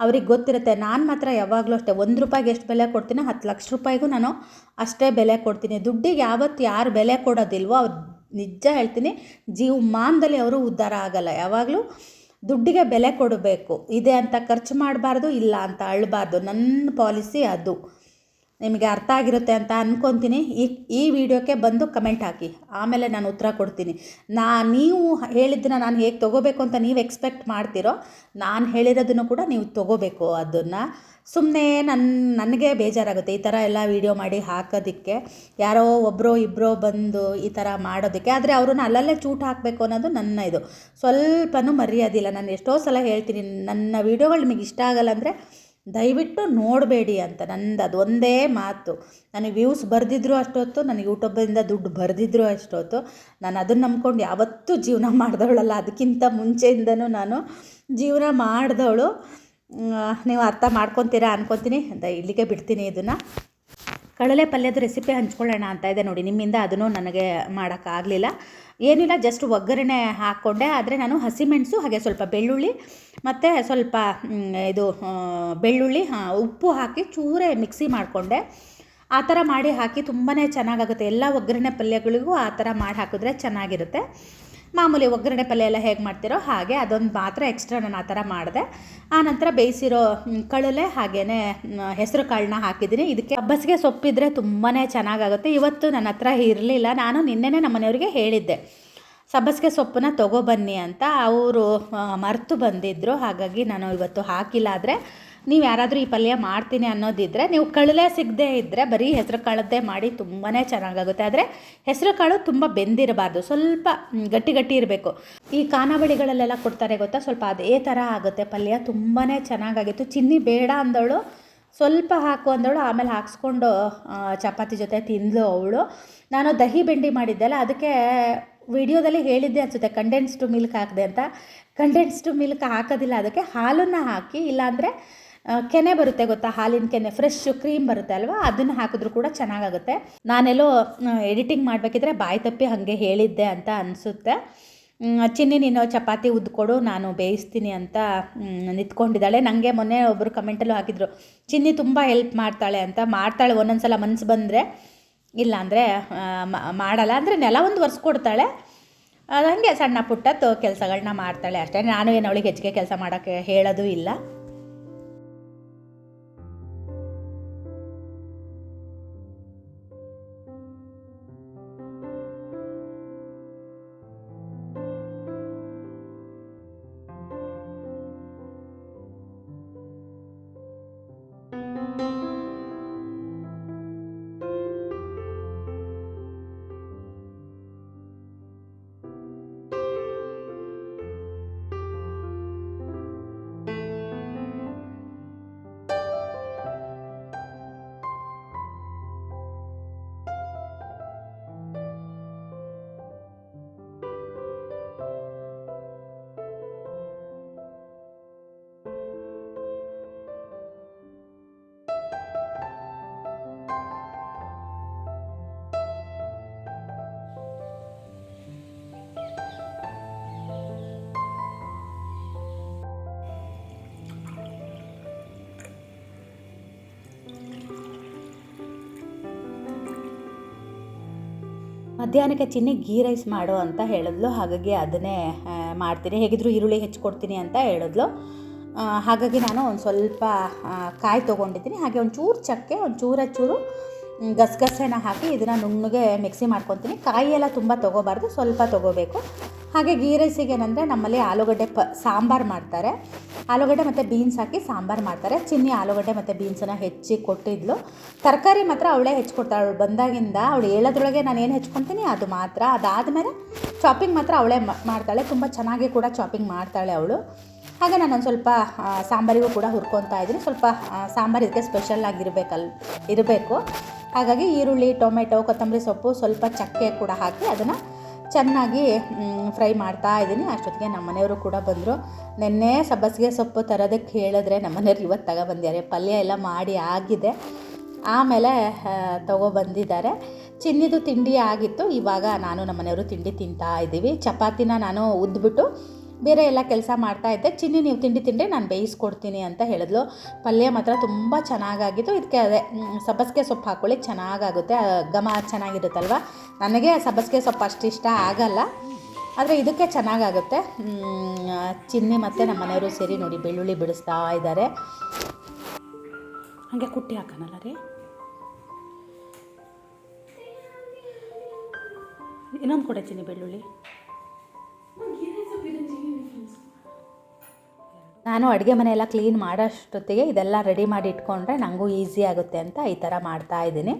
ಅವ್ರಿಗೆ ಗೊತ್ತಿರುತ್ತೆ. ನಾನು ಮಾತ್ರ ಯಾವಾಗಲೂ ಅಷ್ಟೇ, ಒಂದು ರೂಪಾಯಿಗೆ ಎಷ್ಟು ಬೆಲೆ ಕೊಡ್ತೀನಿ ಹತ್ತು ಲಕ್ಷ ರೂಪಾಯಿಗೂ ನಾನು ಅಷ್ಟೇ ಬೆಲೆ ಕೊಡ್ತೀನಿ. ದುಡ್ಡಿಗೆ ಯಾವತ್ತು ಯಾರು ಬೆಲೆ ಕೊಡೋದಿಲ್ವೋ ಅವ್ರು ನಿಜ ಹೇಳ್ತೀನಿ ಜೀವಮಾನದಲ್ಲಿ ಅವರು ಉದ್ಧಾರ ಆಗಲ್ಲ. ಯಾವಾಗಲೂ ದುಡ್ಡಿಗೆ ಬೆಲೆ ಕೊಡಬೇಕು. ಇದೆ ಅಂತ ಖರ್ಚು ಮಾಡಬಾರ್ದು, ಇಲ್ಲ ಅಂತ ಅಳಬಾರ್ದು. ನನ್ನ ಪಾಲಿಸಿ ಅದು. ನಿಮಗೆ ಅರ್ಥ ಆಗಿರುತ್ತೆ ಅಂತ ಅಂದ್ಕೊತೀನಿ ಈ ಈ ವಿಡಿಯೋಕ್ಕೆ ಬಂದು ಕಮೆಂಟ್ ಹಾಕಿ. ಆಮೇಲೆ ನಾನು ಉತ್ತರ ಕೊಡ್ತೀನಿ. ನಾ, ನೀವು ಹೇಳಿದ್ದನ್ನ ನಾನು ಹೇಗೆ ತೊಗೋಬೇಕು ಅಂತ ನೀವು ಎಕ್ಸ್ಪೆಕ್ಟ್ ಮಾಡ್ತೀರೋ, ನಾನು ಹೇಳಿರೋದನ್ನು ಕೂಡ ನೀವು ತೊಗೋಬೇಕು ಅದನ್ನು. ಸುಮ್ಮನೆ ನನ್ನ ನನಗೆ ಬೇಜಾರಾಗುತ್ತೆ ಈ ಥರ ಎಲ್ಲ ವೀಡಿಯೋ ಮಾಡಿ ಹಾಕೋದಕ್ಕೆ. ಯಾರೋ ಒಬ್ಬರೋ ಇಬ್ಬರೋ ಬಂದು ಈ ಥರ ಮಾಡೋದಕ್ಕೆ. ಆದರೆ ಅವ್ರನ್ನ ಅಲ್ಲಲ್ಲೇ ಚೂಟ್ ಹಾಕಬೇಕು ಅನ್ನೋದು ನನ್ನ ಇದು. ಸ್ವಲ್ಪನೂ ಮರ್ಯಾದಿಲ್ಲ ನಾನು ಎಷ್ಟೋ ಸಲ ಹೇಳ್ತೀನಿ, ನನ್ನ ವೀಡಿಯೋಗಳು ನಿಮಗೆ ಇಷ್ಟ ಆಗಲ್ಲ ಅಂದರೆ ದಯವಿಟ್ಟು ನೋಡಬೇಡಿ ಅಂತ ನಂದು ಅದೊಂದೇ ಮಾತು. ನನಗೆ ವ್ಯೂಸ್ ಬರೆದಿದ್ರು ಅಷ್ಟೊತ್ತು, ನನಗೆ ಯೂಟ್ಯೂಬಿಂದ ದುಡ್ಡು ಬರೆದಿದ್ರು ಅಷ್ಟೊತ್ತು. ನಾನು ಅದನ್ನು ನಂಬ್ಕೊಂಡು ಯಾವತ್ತೂ ಜೀವನ ಮಾಡಿದವಳಲ್ಲ. ಅದಕ್ಕಿಂತ ಮುಂಚೆಯಿಂದನೂ ನಾನು ಜೀವನ ಮಾಡಿದವಳು. ನೀವು ಅರ್ಥ ಮಾಡ್ಕೊತೀರಾ ಅನ್ಕೊತೀನಿ. ಅಂತ ಇಲ್ಲಿಗೆ ಬಿಡ್ತೀನಿ ಇದನ್ನು. ಕಡಲೆ ಪಲ್ಯದ ರೆಸಿಪಿ ಹಂಚ್ಕೊಳ್ಳೋಣ ಅಂತ ಇದೆ ನೋಡಿ. ನಿಮ್ಮಿಂದ ಅದನ್ನು ನನಗೆ ಮಾಡೋಕ್ಕಾಗಲಿಲ್ಲ. ಏನಿಲ್ಲ ಜಸ್ಟ್ ಒಗ್ಗರಣೆ ಹಾಕ್ಕೊಂಡೆ. ಆದರೆ ನಾನು ಹಸಿಮೆಣಸು ಹಾಗೆ ಸ್ವಲ್ಪ ಬೆಳ್ಳುಳ್ಳಿ ಮತ್ತು ಸ್ವಲ್ಪ ಇದು ಬೆಳ್ಳುಳ್ಳಿ ಉಪ್ಪು ಹಾಕಿ ಚೂರೇ ಮಿಕ್ಸಿ ಮಾಡಿಕೊಂಡೆ. ಆ ಥರ ಮಾಡಿ ಹಾಕಿ ತುಂಬಾ ಚೆನ್ನಾಗಾಗುತ್ತೆ. ಎಲ್ಲ ಒಗ್ಗರಣೆ ಪಲ್ಯಗಳಿಗೂ ಆ ಥರ ಮಾಡಿ ಹಾಕಿದ್ರೆ ಚೆನ್ನಾಗಿರುತ್ತೆ. ಮಾಮೂಲಿ ಒಗ್ಗರಣೆ ಪಲ್ಯ ಎಲ್ಲ ಹೇಗೆ ಮಾಡ್ತೀರೋ ಹಾಗೆ ಅದೊಂದು ಮಾತ್ರ ಎಕ್ಸ್ಟ್ರಾ ನಾನು ಆ ಥರ ಮಾಡಿದೆ. ಆನಂತರ ಬೇಯಿಸಿರೋ ಕಳಲೆ ಹಾಗೇ ಹೆಸರು ಕಾಳನ್ನ ಹಾಕಿದ್ದೀನಿ. ಇದಕ್ಕೆ ಹಬ್ಬಸಿಗೆ ಸೊಪ್ಪಿದ್ರೆ ತುಂಬಾ ಚೆನ್ನಾಗಾಗುತ್ತೆ. ಇವತ್ತು ನನ್ನ ಹತ್ರ ಇರಲಿಲ್ಲ. ನಾನು ನಿನ್ನೆನೇ ನಮ್ಮ ಮನೆಯವ್ರಿಗೆ ಹೇಳಿದ್ದೆ. ಸಬ್ಬಸಿಗೆ ಸೊಪ್ಪನ್ನ ತೊಗೊಬನ್ನಿ ಅಂತ. ಅವರು ಮರೆತು ಬಂದಿದ್ದರು ಹಾಗಾಗಿ ನಾನು ಇವತ್ತು ಹಾಕಿಲ್ಲ. ಆದರೆ ನೀವು ಯಾರಾದರೂ ಈ ಪಲ್ಯ ಮಾಡ್ತೀನಿ ಅನ್ನೋದಿದ್ದರೆ ನೀವು ಕಳಲೆ ಸಿಗದೇ ಇದ್ದರೆ ಬರೀ ಹೆಸರು ಕಾಳದ್ದೇ ಮಾಡಿ ತುಂಬಾ ಚೆನ್ನಾಗಾಗುತ್ತೆ. ಆದರೆ ಹೆಸರು ಕಾಳು ತುಂಬ ಬೆಂದಿರಬಾರ್ದು. ಸ್ವಲ್ಪ ಗಟ್ಟಿ ಗಟ್ಟಿ ಇರಬೇಕು. ಈ ಖಾನಾವಳಿಗಳಲ್ಲೆಲ್ಲ ಕೊಡ್ತಾರೆ ಗೊತ್ತಾ? ಸ್ವಲ್ಪ ಅದೇ ಥರ ಆಗುತ್ತೆ ಪಲ್ಯ. ತುಂಬಾ ಚೆನ್ನಾಗಾಗಿತ್ತು. ಚಿನ್ನಿ ಬೇಡ ಅಂದವಳು, ಸ್ವಲ್ಪ ಹಾಕು ಅಂದವಳು, ಆಮೇಲೆ ಹಾಕ್ಸ್ಕೊಂಡು ಚಪಾತಿ ಜೊತೆ ತಿಂದಳು ಅವಳು. ನಾನು ದಹಿ ಬೆಂಡಿ ಮಾಡಿದ್ದೆಲ್ಲ, ಅದಕ್ಕೆ ವಿಡಿಯೋದಲ್ಲಿ ಹೇಳಿದ್ದೆ ಅನಿಸುತ್ತೆ ಕಂಡೆನ್ಸ್ಡ್ ಮಿಲ್ಕ್ ಹಾಕಿದೆ ಅಂತ. ಕಂಡೆನ್ಸ್ಡ್ ಮಿಲ್ಕ್ ಹಾಕೋದಿಲ್ಲ, ಅದಕ್ಕೆ ಹಾಲನ್ನು ಹಾಕಿ, ಇಲ್ಲಾಂದರೆ ಕೆನೆ ಬರುತ್ತೆ ಗೊತ್ತಾ? ಹಾಲಿನ ಕೆನೆ ಫ್ರೆಶ್ ಕ್ರೀಮ್ ಬರುತ್ತೆ ಅಲ್ವಾ? ಅದನ್ನು ಹಾಕಿದ್ರೂ ಕೂಡ ಚೆನ್ನಾಗಾಗುತ್ತೆ. ನಾನೆಲ್ಲೋ ಎಡಿಟಿಂಗ್ ಮಾಡಬೇಕಿದ್ರೆ ಬಾಯಿ ತಪ್ಪಿ ಹಾಗೆ ಹೇಳಿದ್ದೆ ಅಂತ ಅನಿಸುತ್ತೆ. ಚಿನ್ನಿ ನೀನು ಚಪಾತಿ ಉದ್ದುಕೊಡು ನಾನು ಬೇಯಿಸ್ತೀನಿ ಅಂತ ನಿಂತ್ಕೊಂಡಿದ್ದಾಳೆ. ನನಗೆ ಮೊನ್ನೆ ಒಬ್ಬರು ಕಮೆಂಟಲ್ಲೂ ಹಾಕಿದ್ರು, ಚಿನ್ನಿ ತುಂಬ ಹೆಲ್ಪ್ ಮಾಡ್ತಾಳೆ ಅಂತ. ಮಾಡ್ತಾಳೆ ಒಂದೊಂದು ಸಲ ಮನಸ್ಸು ಬಂದರೆ. ಇಲ್ಲ ಅಂದರೆ ಮಾಡಲ್ಲ ಅಂದರೆ ನೆಲ ಒಂದು ಒರೆಸ್ಕೊಡ್ತಾಳೆ ಅದು ಹಾಗೆ ಸಣ್ಣ ಪುಟ್ಟ ಕೆಲಸಗಳನ್ನ ಮಾಡ್ತಾಳೆ ಅಷ್ಟೇ. ನಾನು ಏನು ಅವಳಿಗೆ ಹೆಚ್ಚಿಗೆ ಕೆಲಸ ಮಾಡೋಕ್ಕೆ ಹೇಳೋದು ಇಲ್ಲ. ಮಧ್ಯಾಹ್ನಕ್ಕೆ ಚಿನ್ನಿ ಗೀ ರೈಸ್ ಮಾಡು ಅಂತ ಹೇಳಿದ್ಲು. ಹಾಗಾಗಿ ಅದನ್ನೇ ಮಾಡ್ತೀನಿ. ಹೇಗಿದ್ರು ಈರುಳ್ಳಿ ಹೆಚ್ಚಿಕೊಡ್ತೀನಿ ಅಂತ ಹೇಳಿದ್ಲು. ಹಾಗಾಗಿ ನಾನು ಒಂದು ಸ್ವಲ್ಪ ಕಾಯಿ ತೊಗೊಂಡಿದ್ದೀನಿ. ಹಾಗೆ ಒಂದು ಚೂರು ಚಕ್ಕೆ ಒಂದು ಚೂರ ಚೂರು ಗಸಗಸೆನ ಹಾಕಿ ಇದನ್ನು ನುಣ್ಣಗೆ ಮಿಕ್ಸಿ ಮಾಡ್ಕೊತೀನಿ. ಕಾಯಿ ಎಲ್ಲ ತುಂಬ ತೊಗೋಬಾರ್ದು, ಸ್ವಲ್ಪ ತೊಗೋಬೇಕು. ಹಾಗೆ ಗೀ ರೈಸಿಗೆ ಏನಂದರೆ ನಮ್ಮಲ್ಲಿ ಆಲೂಗಡ್ಡೆ ಪ, ಸಾಂಬಾರು ಮಾಡ್ತಾರೆ. ಆಲೂಗಡ್ಡೆ ಮತ್ತು ಬೀನ್ಸ್ ಹಾಕಿ ಸಾಂಬಾರು ಮಾಡ್ತಾರೆ. ಚಿನ್ನಿ ಆಲೂಗಡ್ಡೆ ಮತ್ತು ಬೀನ್ಸನ್ನು ಹೆಚ್ಚಿ ಕೊಟ್ಟಿದ್ಲು. ತರಕಾರಿ ಮಾತ್ರ ಅವಳೇ ಹೆಚ್ಚಿಕೊಡ್ತಾಳೆ ಅವಳು ಬಂದಾಗಿಂದ ಅವಳು ಹೇಳೋದ್ರೊಳಗೆ ನಾನು ಏನು ಹೆಚ್ಕೊತೀನಿ ಅದು ಮಾತ್ರ. ಅದಾದಮೇಲೆ ಚಾಪಿಂಗ್ ಮಾತ್ರ ಅವಳೇ ಮಾಡ್ತಾಳೆ. ತುಂಬ ಚೆನ್ನಾಗಿ ಕೂಡ ಚಾಪಿಂಗ್ ಮಾಡ್ತಾಳೆ ಅವಳು. ಹಾಗೆ ನಾನೊಂದು ಸ್ವಲ್ಪ ಸಾಂಬಾರಿಗೂ ಕೂಡ ಹುರ್ಕೊತಾ ಇದ್ದೀನಿ. ಸ್ವಲ್ಪ ಸಾಂಬಾರು ಇದಕ್ಕೆ ಸ್ಪೆಷಲ್ ಆಗಿರಬೇಕಲ್ ಇರಬೇಕು. ಹಾಗಾಗಿ ಈರುಳ್ಳಿ, ಟೊಮೆಟೊ, ಕೊತ್ತಂಬರಿ ಸೊಪ್ಪು ಸ್ವಲ್ಪ ಚಕ್ಕೆ ಕೂಡ ಹಾಕಿ ಅದನ್ನು ಚೆನ್ನಾಗಿ ಫ್ರೈ ಮಾಡ್ತಾ ಇದ್ದೀನಿ. ಅಷ್ಟೊತ್ತಿಗೆ ನಮ್ಮ ಮನೆಯವರು ಕೂಡ ಬಂದರು. ನಿನ್ನೆ ಸಬ್ಬಸಿಗೆ ಸೊಪ್ಪು ತರೋದಕ್ಕೆ ಹೇಳಿದ್ರೆ ನಮ್ಮ ಮನೆಯವ್ರು ಇವತ್ತು ತಗೊಬಂದಿದ್ದಾರೆ. ಪಲ್ಯ ಎಲ್ಲ ಮಾಡಿ ಆಗಿದೆ. ಆಮೇಲೆ ತೊಗೊಬಂದಿದ್ದಾರೆ. ಚಿನ್ನಿದು ತಿಂಡಿ ಆಗಿತ್ತು. ಇವಾಗ ನಾನು ನಮ್ಮ ಮನೆಯವರು ತಿಂಡಿ ತಿಂತಾ ಇದ್ದೀವಿ. ಚಪಾತಿನ ನಾನು ಉದ್ಬಿಟ್ಟು ಬೇರೆ ಎಲ್ಲ ಕೆಲಸ ಮಾಡ್ತಾ ಇದ್ದೆ. ಚಿನ್ನಿ ನೀವು ತಿಂಡಿ ತಿಂಡಿ ನಾನು ಬೇಯಿಸ್ಕೊಡ್ತೀನಿ ಅಂತ ಹೇಳಿದ್ಲು. ಪಲ್ಯ ಮಾತ್ರ ತುಂಬ ಚೆನ್ನಾಗಾಗಿತ್ತು. ಇದಕ್ಕೆ ಅದೇ ಸಬ್ಬಸ್ಗೆ ಸೊಪ್ಪು ಹಾಕ್ಕೊಳ್ಳಿ ಚೆನ್ನಾಗಾಗುತ್ತೆ. ಘಮ ಚೆನ್ನಾಗಿರುತ್ತಲ್ವ? ನನಗೆ ಸಬ್ಬಸಿಗೆ ಸೊಪ್ಪು ಅಷ್ಟು ಇಷ್ಟ ಆಗಲ್ಲ. ಆದರೆ ಇದಕ್ಕೆ ಚೆನ್ನಾಗಾಗುತ್ತೆ. ಚಿನ್ನಿ ಮತ್ತು ನಮ್ಮ ಮನೆಯವರು ಸೇರಿ ನೋಡಿ ಬೆಳ್ಳುಳ್ಳಿ ಬಿಡಿಸ್ತಾ ಇದ್ದಾರೆ. ಹಾಗೆ ಕುಟ್ಟಿ ಹಾಕೋಣಲ್ಲ ರೀ? ಇನ್ನೊಂದು ಕೊಡೆ ಚಿನ್ನಿ ಬೆಳ್ಳುಳ್ಳಿ. ನಾನು ಅಡುಗೆ ಮನೆಯೆಲ್ಲ ಕ್ಲೀನ್ ಮಾಡೋಷ್ಟೊತ್ತಿಗೆ ಇದೆಲ್ಲ ರೆಡಿ ಮಾಡಿ ಇಟ್ಕೊಂಡ್ರೆ ನನಗೂ ಈಸಿ ಆಗುತ್ತೆ ಅಂತ ಈ ಥರ ಮಾಡ್ತಾ ಇದ್ದೀನಿ.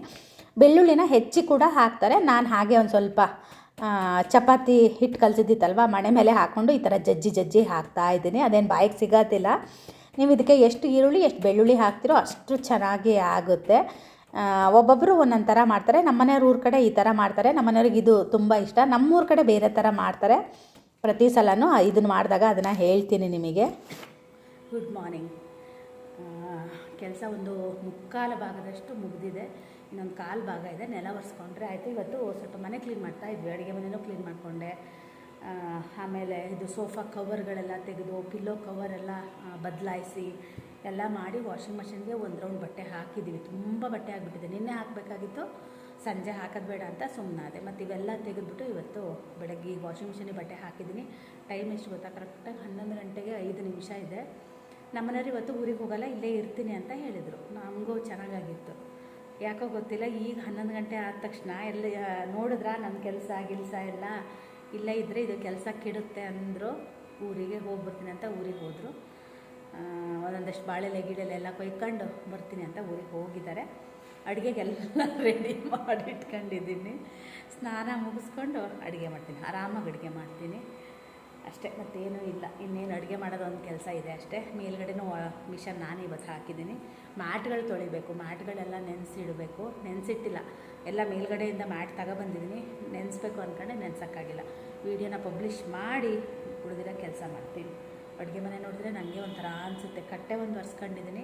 ಬೆಳ್ಳುಳ್ಳಿನ ಹೆಚ್ಚಿ ಕೂಡ ಹಾಕ್ತಾರೆ. ನಾನು ಹಾಗೆ ಒಂದು ಸ್ವಲ್ಪ ಚಪಾತಿ ಹಿಟ್ಟು ಕಲಸಿದ್ದಿತ್ತಲ್ವ, ಮಣೆ ಮೇಲೆ ಹಾಕ್ಕೊಂಡು ಈ ಥರ ಜಜ್ಜಿ ಜಜ್ಜಿ ಹಾಕ್ತಾ ಇದ್ದೀನಿ. ಅದೇನು ಬಾಯಿಗೆ ಸಿಗೋದಿಲ್ಲ ನೀವು ಇದಕ್ಕೆ ಎಷ್ಟು ಈರುಳ್ಳಿ, ಎಷ್ಟು ಬೆಳ್ಳುಳ್ಳಿ ಹಾಕ್ತಿರೋ ಅಷ್ಟು ಚೆನ್ನಾಗಿ ಆಗುತ್ತೆ. ಒಬ್ಬೊಬ್ಬರು ಒಂದೊಂದು ಥರ ಮಾಡ್ತಾರೆ. ನಮ್ಮನೆಯವ್ರ ಊರ ಕಡೆ ಈ ಥರ ಮಾಡ್ತಾರೆ. ನಮ್ಮನೆಯವ್ರಿಗೆ ಇದು ತುಂಬ ಇಷ್ಟ. ನಮ್ಮೂರ ಕಡೆ ಬೇರೆ ಥರ ಮಾಡ್ತಾರೆ. ಪ್ರತಿ ಸಲನೂ ಇದನ್ನು ಮಾಡಿದಾಗ ಅದನ್ನು ಹೇಳ್ತೀನಿ ನಿಮಗೆ. ಗುಡ್ ಮಾರ್ನಿಂಗ್ ಕೆಲಸ ಒಂದು ಮುಕ್ಕಾಲು ಭಾಗದಷ್ಟು ಮುಗಿದಿದೆ. ಇನ್ನೊಂದು ಕಾಲು ಭಾಗ ಇದೆ. ನೆಲ ಒರೆಸ್ಕೊಂಡ್ರೆ ಆಯಿತು. ಇವತ್ತು ಸ್ವಲ್ಪ ಮನೆ ಕ್ಲೀನ್ ಮಾಡ್ತಾ ಇದ್ವಿ. ಅಡುಗೆ ಮನೆಯೂ ಕ್ಲೀನ್ ಮಾಡಿಕೊಂಡೆ. ಆಮೇಲೆ ಇದು ಸೋಫಾ ಕವರ್ಗಳೆಲ್ಲ ತೆಗೆದು, ಪಿಲ್ಲೋ ಕವರೆಲ್ಲ ಬದಲಾಯಿಸಿ ಎಲ್ಲ ಮಾಡಿ ವಾಷಿಂಗ್ ಮಷಿನ್ಗೆ ಒಂದು ರೌಂಡ್ ಬಟ್ಟೆ ಹಾಕಿದ್ದೀವಿ ತುಂಬ ಬಟ್ಟೆ ಆಗಿಬಿಟ್ಟಿದೆ. ನಿನ್ನೆ ಹಾಕಬೇಕಾಗಿತ್ತು. ಸಂಜೆ ಹಾಕೋದು ಬೇಡ ಅಂತ ಸುಮ್ಮನಾದೆ ಮತ್ತು ಇವೆಲ್ಲ ತೆಗೆದುಬಿಟ್ಟು ಇವತ್ತು ಬೆಳಗ್ಗೆ ವಾಷಿಂಗ್ ಮಿಷಿನಿಗೆ ಬಟ್ಟೆ ಹಾಕಿದ್ದೀನಿ ಟೈಮ್ ಎಷ್ಟು ಗೊತ್ತಾ? ಕರೆಕ್ಟಾಗಿ ಹನ್ನೊಂದು ಗಂಟೆಗೆ ಐದು ನಿಮಿಷ ಇದೆ. ನಮ್ಮನೆಯವ್ರು ಇವತ್ತು ಊರಿಗೆ ಹೋಗಲ್ಲ, ಇಲ್ಲೇ ಇರ್ತೀನಿ ಅಂತ ಹೇಳಿದರು. ನಮಗೂ ಚೆನ್ನಾಗಾಗಿತ್ತು. ಯಾಕೋ ಗೊತ್ತಿಲ್ಲ, ಈಗ ಹನ್ನೊಂದು ಗಂಟೆ ಆದ ತಕ್ಷಣ ಎಲ್ಲ ನೋಡಿದ್ರ ನನ್ನ ಕೆಲಸ, ಗಿಲ್ಸ ಎಲ್ಲ ಇಲ್ಲೇ ಇದ್ದರೆ ಇದು ಕೆಲಸ ಕೆಡುತ್ತೆ ಅಂದರು, ಊರಿಗೆ ಹೋಗಿ ಬರ್ತೀನಿ ಅಂತ ಊರಿಗೆ ಹೋದರು. ಒಂದೊಂದಷ್ಟು ಬಾಳೆಲೆ ಗಿಳೆಲೆ ಎಲ್ಲ ಕೊಯ್ಕೊಂಡು ಬರ್ತೀನಿ ಅಂತ ಊರಿಗೆ ಹೋಗಿದ್ದಾರೆ. ಅಡುಗೆಗೆಲ್ಲ ರೆಡಿ ಮಾಡಿ ಇಟ್ಕೊಂಡಿದ್ದೀನಿ ಸ್ನಾನ ಮುಗಿಸ್ಕೊಂಡು ಅಡುಗೆ ಮಾಡ್ತೀನಿ, ಆರಾಮಾಗಿ ಅಡುಗೆ ಮಾಡ್ತೀನಿ. ಅಷ್ಟೇ, ಮತ್ತೇನೂ ಇಲ್ಲ. ಇನ್ನೇನು ಅಡುಗೆ ಮಾಡೋದು ಒಂದು ಕೆಲಸ ಇದೆ ಅಷ್ಟೇ. ಮೇಲ್ಗಡೆನೂ ಮಿಷನ್ ನಾನು ಇವತ್ತು ಹಾಕಿದ್ದೀನಿ. ಮ್ಯಾಟ್ಗಳು ತೊಳಿಬೇಕು. ಮ್ಯಾಟ್ಗಳೆಲ್ಲ ನೆನೆಸಿಡಬೇಕು. ನೆನೆಸಿಟ್ಟಿಲ್ಲ. ಎಲ್ಲ ಮೇಲ್ಗಡೆಯಿಂದ ಮ್ಯಾಟ್ ತಗೊಬಂದಿದ್ದೀನಿ. ನೆನೆಸ್ಬೇಕು ಅಂದ್ಕೊಂಡೆ ನೆನೆಸೋಕ್ಕಾಗಿಲ್ಲ. ವೀಡಿಯೋನ ಪಬ್ಲಿಷ್ ಮಾಡಿ ಉಳಿದಿರೋ ಕೆಲಸ ಮಾಡ್ತೀನಿ. ಅಡುಗೆ ಮನೆ ನೋಡಿದ್ರೆ ನನಗೆ ಒಂಥರ ಅನಿಸುತ್ತೆ. ಕಟ್ಟೆ ಒಂದು ಒರೆಸ್ಕೊಂಡಿದ್ದೀನಿ.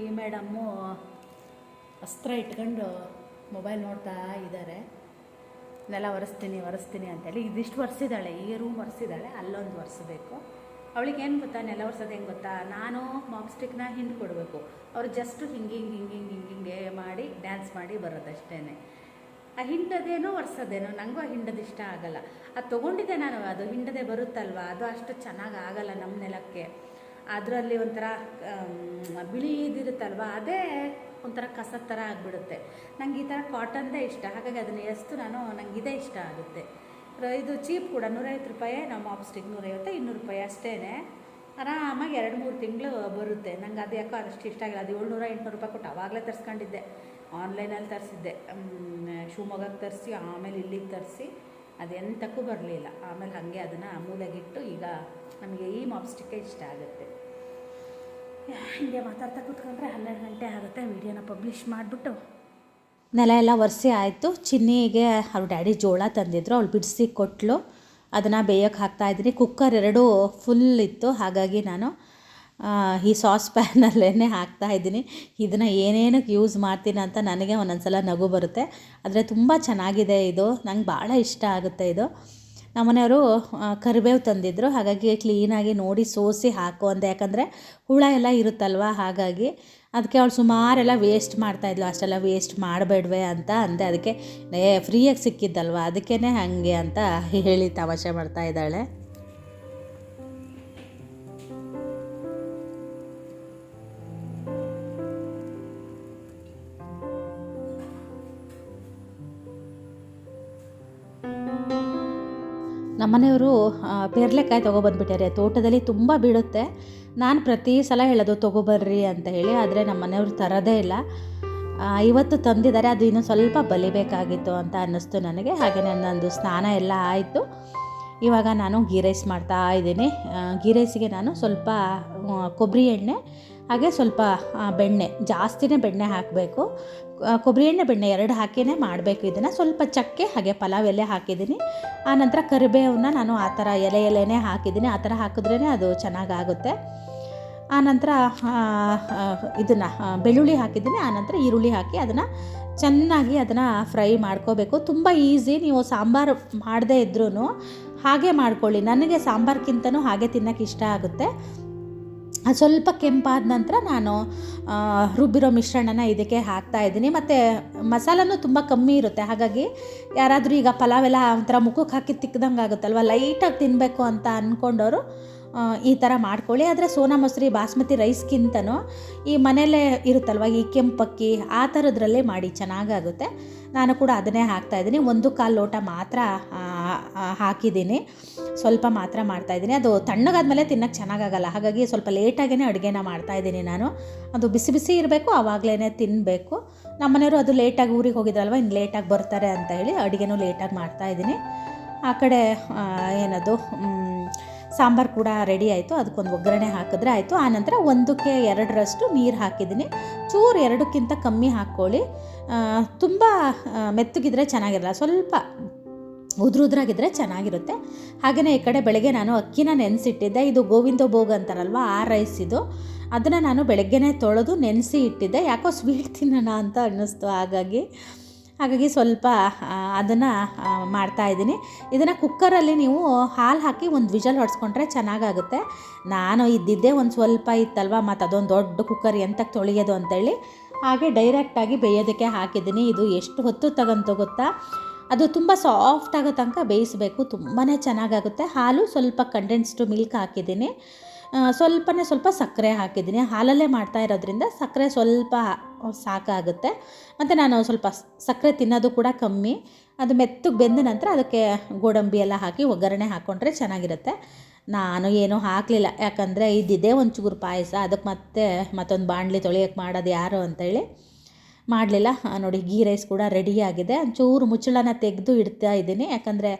ಈ ಮೇಡಮ್ಮು ಅಸ್ತ್ರ ಇಟ್ಕೊಂಡು ಮೊಬೈಲ್ ನೋಡ್ತಾ ಇದ್ದಾರೆ. ನೆಲ ಒರೆಸ್ತೀನಿ ಒರೆಸ್ತೀನಿ ಅಂತೇಳಿ ಇದಿಷ್ಟು ಒರೆಸಿದ್ದಾಳೆ, ಈ ರೂಮ್ ಒರೆಸಿದ್ದಾಳೆ, ಅಲ್ಲೊಂದು ಒರೆಸಬೇಕು. ಅವಳಿಗೆ ಏನು ಗೊತ್ತಾ, ನೆಲ ಒರೆಸೋದು ಹೆಂಗೆ ಗೊತ್ತಾ? ನಾನು ಮಾಪ್ ಸ್ಟಿಕ್ನ ಹಿಂಡು ಕೊಡಬೇಕು. ಅವ್ರು ಜಸ್ಟ್ ಹಿಂಗೆ ಹಿಂಗೆ ಹಿಂಗೆ ಹಿಂಗೆ ಹಿಂಗೆ ಮಾಡಿ ಡ್ಯಾನ್ಸ್ ಮಾಡಿ ಬರೋದಷ್ಟೇ ಆ ಹಿಂಡದೇನೋ ಒರೆಸೋದೇನೋ ನನಗೂ ಆ ಹಿಂಡದ ಇಷ್ಟ ಆಗಲ್ಲ. ಅದು ತೊಗೊಂಡಿದ್ದೆ ನಾನು, ಅದು ಹಿಂಡದೆ ಬರುತ್ತಲ್ವ? ಅದು ಅಷ್ಟು ಚೆನ್ನಾಗಿ ಆಗಲ್ಲ ನಮ್ಮ ನೆಲಕ್ಕೆ. ಅದರಲ್ಲಿ ಒಂಥರ ಬಿಳಿ ಇದಿರುತ್ತಲ್ವ? ಅದೇ ಒಂಥರ ಕಸದ ಥರ ಆಗಿಬಿಡುತ್ತೆ. ನಂಗೆ ಈ ಥರ ಕಾಟನ್ದೇ ಇಷ್ಟ. ಹಾಗಾಗಿ ಅದನ್ನು ಎಷ್ಟು ನಾನು, ನಂಗೆ ಇದೇ ಇಷ್ಟ ಆಗುತ್ತೆ. ಇದು ಚೀಪ್ ಕೂಡ, ನೂರೈವತ್ತು ರೂಪಾಯಿ ನಾವು ಮಾಪ್ ಸ್ಟಿಕ್ ನೂರೈವತ್ತು, ಇನ್ನೂರು ರೂಪಾಯಿ ಅಷ್ಟೇ ಆರಾಮಾಗಿ ಎರಡು ಮೂರು ತಿಂಗಳು ಬರುತ್ತೆ. ನಂಗೆ ಅದು ಯಾಕೋ ಅಷ್ಟು ಇಷ್ಟ ಆಗಿಲ್ಲ. ಅದು ಏಳ್ನೂರ ಎಂಟುನೂರು ರೂಪಾಯಿ ಕೊಟ್ಟು ಆವಾಗಲೇ ತರಿಸ್ಕೊಂಡಿದ್ದೆ. ಆನ್ಲೈನಲ್ಲಿ ತರಿಸಿದ್ದೆ. ಶಿವಮೊಗ್ಗಕ್ಕೆ ತರಿಸಿ, ಆಮೇಲೆ ಇಲ್ಲಿಗೆ ತರಿಸಿ, ಅದು ಎಂತಕ್ಕೂ ಬರಲಿಲ್ಲ. ಆಮೇಲೆ ಹಾಗೆ ಅದನ್ನು ಮೂಲೆಗಿಟ್ಟು ಈಗ ನಮಗೆ ಈ ಮಾಪ್ಸ್ಟಿಕ್ಕೇ ಇಷ್ಟ ಆಗುತ್ತೆ. ಹಿಂಗೆ ಮಾತಾಡ್ತಾ ಕೂತ್ಕೊಂಡ್ರೆ ಹನ್ನೆರಡು ಗಂಟೆ ಆಗುತ್ತೆ, ವಿಡಿಯೋನ ಪಬ್ಲಿಷ್ ಮಾಡಿಬಿಟ್ಟು. ನೆಲ ಎಲ್ಲ ಒರೆಸಿ ಆಯಿತು. ಚಿನ್ನಿಗೆ ಅವ್ರ ಡ್ಯಾಡಿ ಜೋಳ ತಂದಿದ್ರು, ಅವಳು ಬಿಡಿಸಿ ಕೊಟ್ಟಳು ಅದನ್ನು ಬೇಯಕ್ಕೆ ಹಾಕ್ತಾಯಿದ್ದೀನಿ ಕುಕ್ಕರ್ ಎರಡು ಫುಲ್ ಇತ್ತು. ಹಾಗಾಗಿ ನಾನು ಈ ಸಾಸ್ ಪ್ಯಾನಲ್ಲೇ ಹಾಕ್ತಾಯಿದ್ದೀನಿ ಇದನ್ನು ಏನೇನಕ್ಕೆ ಯೂಸ್ ಮಾಡ್ತೀನಿ ಅಂತ ನನಗೆ ಒಂದೊಂದು ಸಲ ನಗು ಬರುತ್ತೆ. ಆದರೆ ತುಂಬ ಚೆನ್ನಾಗಿದೆ ಇದು. ನಂಗೆ ಭಾಳ ಇಷ್ಟ ಆಗುತ್ತೆ ಇದು. ನಮ್ಮನೆಯವರು ಕರಿಬೇವು ತಂದಿದ್ದರು ಹಾಗಾಗಿ ಕ್ಲೀನಾಗಿ ನೋಡಿ ಸೋಸಿ ಹಾಕು ಅಂದೆ. ಯಾಕಂದರೆ ಹುಳ ಎಲ್ಲ ಇರುತ್ತಲ್ವ? ಹಾಗಾಗಿ ಅದಕ್ಕೆ ಅವಳು ಸುಮಾರೆಲ್ಲ ವೇಸ್ಟ್ ಮಾಡ್ತಾಯಿದ್ಲು ಅಷ್ಟೆಲ್ಲ ವೇಸ್ಟ್ ಮಾಡಬೇಡ್ವೆ ಅಂತ ಅಂದೆ. ಅದಕ್ಕೆ, ಏ ಫ್ರೀಯಾಗಿ ಸಿಕ್ಕಿದ್ದಲ್ವ? ಅದಕ್ಕೇ ಹಾಗೆ ಅಂತ ಹೇಳಿ ತಮಾಷೆ ಮಾಡ್ತಾ ಇದ್ದಾಳೆ. ನಮ್ಮನೆಯವರು ಪೇರ್ಲೆಕಾಯಿ ತೊಗೊಬಂದ್ಬಿಟ್ಟಾರೆ. ತೋಟದಲ್ಲಿ ತುಂಬ ಬೀಳುತ್ತೆ. ನಾನು ಪ್ರತಿ ಸಲ ಹೇಳೋದು, ತೊಗೊಬರ್ರಿ ಅಂತ ಹೇಳಿ. ಆದರೆ ನಮ್ಮ ಮನೆಯವ್ರು ತರೋದೇ ಇಲ್ಲ. ಇವತ್ತು ತಂದಿದ್ದಾರೆ. ಅದು ಇನ್ನೂ ಸ್ವಲ್ಪ ಬಲಿಬೇಕಾಗಿತ್ತು ಅಂತ ಅನ್ನಿಸ್ತು ನನಗೆ. ಹಾಗೆ ನನ್ನದು ಸ್ನಾನ ಎಲ್ಲ ಆಯಿತು. ಇವಾಗ ನಾನು ಗೀ ರೈಸ್ ಮಾಡ್ತಾ ಇದ್ದೀನಿ. ಗೀ ರೈಸಿಗೆ ನಾನು ಸ್ವಲ್ಪ ಕೊಬ್ಬರಿ ಎಣ್ಣೆ, ಹಾಗೆ ಸ್ವಲ್ಪ ಬೆಣ್ಣೆ, ಜಾಸ್ತಿನೇ ಬೆಣ್ಣೆ ಹಾಕಬೇಕು. ಕೊಬ್ಬರಿ ಎಣ್ಣೆ ಬೆಣ್ಣೆ ಎರಡು ಹಾಕಿನೇ ಮಾಡಬೇಕು ಇದನ್ನು. ಸ್ವಲ್ಪ ಚಕ್ಕೆ, ಹಾಗೆ ಪಲಾವ್ ಎಲೆ ಹಾಕಿದ್ದೀನಿ. ಆನಂತರ ಕರಿಬೇವನ್ನ ನಾನು ಆ ಥರ ಎಲೆ ಎಲೆನೇ ಹಾಕಿದ್ದೀನಿ. ಆ ಥರ ಹಾಕಿದ್ರೇ ಅದು ಚೆನ್ನಾಗಾಗುತ್ತೆ. ಆನಂತರ ಇದನ್ನು ಬೆಳ್ಳುಳ್ಳಿ ಹಾಕಿದ್ದೀನಿ. ಆನಂತರ ಈರುಳ್ಳಿ ಹಾಕಿ ಅದನ್ನು ಚೆನ್ನಾಗಿ ಅದನ್ನು ಫ್ರೈ ಮಾಡ್ಕೋಬೇಕು. ತುಂಬ ಈಸಿ, ನೀವು ಸಾಂಬಾರು ಮಾಡದೇ ಇದ್ರೂ ಹಾಗೆ ಮಾಡ್ಕೊಳ್ಳಿ. ನನಗೆ ಸಾಂಬಾರ್ಗಿಂತನೂ ಹಾಗೆ ತಿನ್ನೋಕ್ಕೆ ಇಷ್ಟ ಆಗುತ್ತೆ. ಅದು ಸ್ವಲ್ಪ ಕೆಂಪಾದ ನಂತರ ನಾನು ರುಬ್ಬಿರೋ ಮಿಶ್ರಣನ ಇದಕ್ಕೆ ಹಾಕ್ತಾ ಇದ್ದೀನಿ. ಮತ್ತು ಮಸಾಲನೂ ತುಂಬ ಕಮ್ಮಿ ಇರುತ್ತೆ. ಹಾಗಾಗಿ ಯಾರಾದರೂ ಈಗ ಪಲಾವ್ ಎಲ್ಲ ಒಂಥರ ಮುಖಕ್ಕೆ ಹಾಕಿ ತಿಕ್ಕದಂಗೆ ಆಗುತ್ತಲ್ವ? ಲೈಟಾಗಿ ತಿನ್ನಬೇಕು ಅಂತ ಅಂದ್ಕೊಂಡವರು ಈ ಥರ ಮಾಡ್ಕೊಳ್ಳಿ. ಆದರೆ ಸೋನಾ ಮೊಸರಿ ಬಾಸ್ಮತಿ ರೈಸ್ಗಿಂತನೂ ಈ ಮನೆಯಲ್ಲೇ ಇರುತ್ತಲ್ವ? ಈ ಕೆಂಪಕ್ಕಿ, ಆ ಥರದ್ರಲ್ಲೇ ಮಾಡಿ ಚೆನ್ನಾಗಾಗುತ್ತೆ. ನಾನು ಕೂಡ ಅದನ್ನೇ ಹಾಕ್ತಾಯಿದ್ದೀನಿ ಒಂದು ಕಾಲು ಲೋಟ ಮಾತ್ರ ಹಾಕಿದ್ದೀನಿ. ಸ್ವಲ್ಪ ಮಾತ್ರ ಮಾಡ್ತಾಯಿದ್ದೀನಿ ಅದು ತಣ್ಣಗಾದ್ಮೇಲೆ ತಿನ್ನೋಕ್ಕೆ ಚೆನ್ನಾಗಾಗಲ್ಲ. ಹಾಗಾಗಿ ಸ್ವಲ್ಪ ಲೇಟಾಗೇ ಅಡುಗೆನ ಮಾಡ್ತಾಯಿದ್ದೀನಿ ನಾನು. ಅದು ಬಿಸಿ ಬಿಸಿ ಇರಬೇಕು ಆವಾಗಲೇ ತಿನ್ನಬೇಕು ನಮ್ಮನೆಯವರು ಅದು ಲೇಟಾಗಿ ಊರಿಗೆ ಹೋಗಿದ್ರಲ್ವ ಇನ್ನು ಲೇಟಾಗಿ ಬರ್ತಾರೆ ಅಂತ ಹೇಳಿ ಅಡುಗೆನೂ ಲೇಟಾಗಿ ಮಾಡ್ತಾಯಿದ್ದೀನಿ ಆ ಕಡೆ ಏನದು ಸಾಂಬಾರು ಕೂಡ ರೆಡಿ ಆಯಿತು. ಅದಕ್ಕೊಂದು ಒಗ್ಗರಣೆ ಹಾಕಿದ್ರೆ ಆಯಿತು. ಆನಂತರ ಒಂದಕ್ಕೆ ಎರಡರಷ್ಟು ನೀರು ಹಾಕಿದ್ದೀನಿ. ಚೂರು ಎರಡಕ್ಕಿಂತ ಕಮ್ಮಿ ಹಾಕ್ಕೊಳ್ಳಿ. ತುಂಬ ಮೆತ್ತಗಿದ್ರೆ ಚೆನ್ನಾಗಿರಲ್ಲ. ಸ್ವಲ್ಪ ಉದ್ರ ಉದ್ರಾಗಿದ್ದರೆ ಚೆನ್ನಾಗಿರುತ್ತೆ. ಹಾಗೆಯೇ ಈ ಕಡೆ ಬೆಳಗ್ಗೆ ನಾನು ಅಕ್ಕಿನ ನೆನೆಸಿಟ್ಟಿದ್ದೆ. ಇದು ಗೋವಿಂದ ಭೋಗ ಅಂತಾರಲ್ವ, ಆ ರೈಸ್ ಇದು. ಅದನ್ನು ನಾನು ಬೆಳಗ್ಗೆನೇ ತೊಳೆದು ನೆನೆಸಿ ಇಟ್ಟಿದ್ದೆ. ಯಾಕೋ ಸ್ವೀಟ್ ತಿನ್ನೋಣ ಅಂತ ಅನ್ನಿಸ್ತು ಹಾಗಾಗಿ. ಹಾಗಾಗಿ ಸ್ವಲ್ಪ ಅದನ್ನು ಮಾಡ್ತಾಯಿದ್ದೀನಿ ಇದನ್ನು ಕುಕ್ಕರಲ್ಲಿ ನೀವು ಹಾಲು ಹಾಕಿ ಒಂದು ವಿಜಲ್ ಹೊಡೆಸ್ಕೊಂಡ್ರೆ ಚೆನ್ನಾಗಾಗುತ್ತೆ. ನಾನು ಇದ್ದಿದ್ದೇ ಒಂದು ಸ್ವಲ್ಪ ಇತ್ತಲ್ವ, ಮತ್ತು ಅದೊಂದು ದೊಡ್ಡ ಕುಕ್ಕರ್ ಎಂತಕ್ಕೆ ತೊಳೆಯೋದು ಅಂತೇಳಿ. ಹಾಗೆ ಡೈರೆಕ್ಟಾಗಿ ಬೇಯೋದಕ್ಕೆ ಹಾಕಿದ್ದೀನಿ. ಇದು ಎಷ್ಟು ಹೊತ್ತು ತಗೊಂತು ಗೊತ್ತಾ? ಅದು ತುಂಬ ಸಾಫ್ಟ್ ಆಗೋ ತನಕ ಬೇಯಿಸಬೇಕು. ತುಂಬಾ ಚೆನ್ನಾಗಾಗುತ್ತೆ. ಹಾಲು ಸ್ವಲ್ಪ ಕಂಡೆನ್ಸ್ಡು ಮಿಲ್ಕ್ ಹಾಕಿದ್ದೀನಿ. ಸ್ವಲ್ಪನೇ ಸ್ವಲ್ಪ ಸಕ್ಕರೆ ಹಾಕಿದ್ದೀನಿ. ಹಾಲಲ್ಲೇ ಮಾಡ್ತಾ ಇರೋದ್ರಿಂದ ಸಕ್ಕರೆ ಸ್ವಲ್ಪ ಸಾಕಾಗುತ್ತೆ. ಮತ್ತು ನಾನು ಸ್ವಲ್ಪ ಸಕ್ಕರೆ ತಿನ್ನೋದು ಕೂಡ ಕಮ್ಮಿ. ಅದು ಮೆತ್ತಗೆ ಬೆಂದ ನಂತರ ಅದಕ್ಕೆ ಗೋಡಂಬಿ ಎಲ್ಲ ಹಾಕಿ ಒಗ್ಗರಣೆ ಹಾಕ್ಕೊಂಡ್ರೆ ಚೆನ್ನಾಗಿರುತ್ತೆ. ನಾನು ಏನೂ ಹಾಕಲಿಲ್ಲ. ಯಾಕಂದರೆ ಇದ್ದಿದ್ದೇ ಒಂದು ಚೂರು ಪಾಯಸ. ಅದಕ್ಕೆ ಮತ್ತೆ, ಮತ್ತೊಂದು ಬಾಣಲಿ ತೊಳೆಯೋಕ್ಕೆ ಮಾಡೋದು ಯಾರು ಅಂತೇಳಿ ಮಾಡಲಿಲ್ಲ. ನೋಡಿ, ಗೀ ರೈಸ್ ಕೂಡ ರೆಡಿಯಾಗಿದೆ ಒಂಚೂರು ಮುಚ್ಚಳನ ತೆಗೆದು ಇಡ್ತಾ ಇದ್ದೀನಿ. ಯಾಕಂದರೆ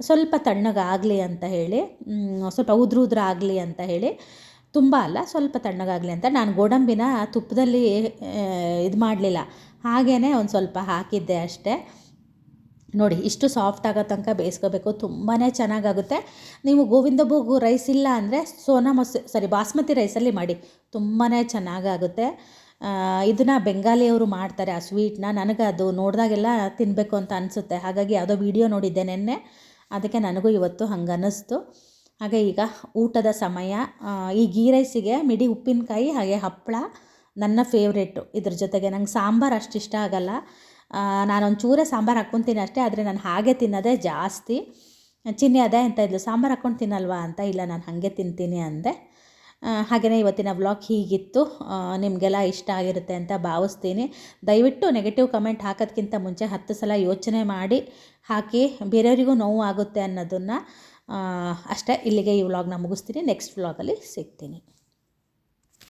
ಸ್ವಲ್ಪ ತಣ್ಣಗಾಗಲಿ ಅಂತ ಹೇಳಿ ಸ್ವಲ್ಪ ಉದ್ರ ಆಗಲಿ ಅಂತ ಹೇಳಿ, ತುಂಬ ಅಲ್ಲ, ಸ್ವಲ್ಪ ತಣ್ಣಗಾಗಲಿ ಅಂತ. ನಾನು ಗೋಡಂಬಿನ ತುಪ್ಪದಲ್ಲಿ ಇದು ಮಾಡಲಿಲ್ಲ. ಹಾಗೇ ಒಂದು ಸ್ವಲ್ಪ ಹಾಕಿದ್ದೆ ಅಷ್ಟೇ. ನೋಡಿ, ಇಷ್ಟು ಸಾಫ್ಟ್ ಆಗೋ ತನಕ ಬೇಯಿಸ್ಕೋಬೇಕು. ತುಂಬಾ ಚೆನ್ನಾಗಾಗುತ್ತೆ. ನೀವು ಗೋವಿಂದ ಭೋಗು ರೈಸ್ ಇಲ್ಲ ಅಂದರೆ ಸೋನಾ ಮೊಸ ಸಾರಿ ಬಾಸ್ಮತಿ ರೈಸಲ್ಲಿ ಮಾಡಿ. ತುಂಬಾ ಚೆನ್ನಾಗಾಗುತ್ತೆ. ಇದನ್ನು ಬೆಂಗಾಲಿಯವರು ಮಾಡ್ತಾರೆ, ಆ ಸ್ವೀಟ್ನ ನನಗೆ ಅದು ನೋಡಿದಾಗೆಲ್ಲ ತಿನ್ನಬೇಕು ಅಂತ ಅನಿಸುತ್ತೆ. ಹಾಗಾಗಿ ಯಾವುದೋ ವೀಡಿಯೋ ನೋಡಿದ್ದೆ ನೆನ್ನೆ. ಅದಕ್ಕೆ ನನಗೂ ಇವತ್ತು ಹಂಗೆ ಅನ್ನಿಸ್ತು ಹಾಗೆ ಈಗ ಊಟದ ಸಮಯ ಈ ಗೀ ರೈಸಿಗೆ ಮಿಡಿ ಉಪ್ಪಿನಕಾಯಿ ಹಾಗೆ ಹಪ್ಪಳ ನನ್ನ ಫೇವ್ರೇಟು ಇದ್ರ ಜೊತೆಗೆ ನಂಗೆ ಸಾಂಬಾರು ಅಷ್ಟು ಇಷ್ಟ ಆಗಲ್ಲ ನಾನೊಂದು ಚೂರೇ ಸಾಂಬಾರು ಹಾಕ್ಕೊಂತೀನಿ ಅಷ್ಟೇ, ಆದರೆ ನಾನು ಹಾಗೆ ತಿನ್ನೋದೇ ಜಾಸ್ತಿ. ಚಿನ್ನಿ ಅದೇ ಅಂತ ಇದ್ಲು, ಸಾಂಬಾರು ಹಾಕ್ಕೊಂಡು ತಿನ್ನಲ್ವಾ? ಅಂತ, ಇಲ್ಲ, ನಾನು ಹಾಗೆ ತಿಂತೀನಿ ಅಂದೆ. ಹಾಗೆಯೇ ಇವತ್ತಿನ ವ್ಲಾಗ್ ಹೀಗಿತ್ತು. ನಿಮಗೆಲ್ಲ ಇಷ್ಟ ಆಗಿರುತ್ತೆ ಅಂತ ಭಾವಿಸ್ತೀನಿ. ದಯವಿಟ್ಟು ನೆಗೆಟಿವ್ ಕಮೆಂಟ್ ಹಾಕೋದ್ಕಿಂತ ಮುಂಚೆ ಹತ್ತು ಸಲ ಯೋಚನೆ ಮಾಡಿ ಹಾಕಿ ಬೇರೆಯವರಿಗೂ ನೋವು ಆಗುತ್ತೆ ಅನ್ನೋದನ್ನು ಅಷ್ಟೇ ಇಲ್ಲಿಗೆ ಈ ವ್ಲಾಗ್ನ ಮುಗಿಸ್ತೀನಿ. ನೆಕ್ಸ್ಟ್ ವ್ಲಾಗಲ್ಲಿ ಸಿಗ್ತೀನಿ.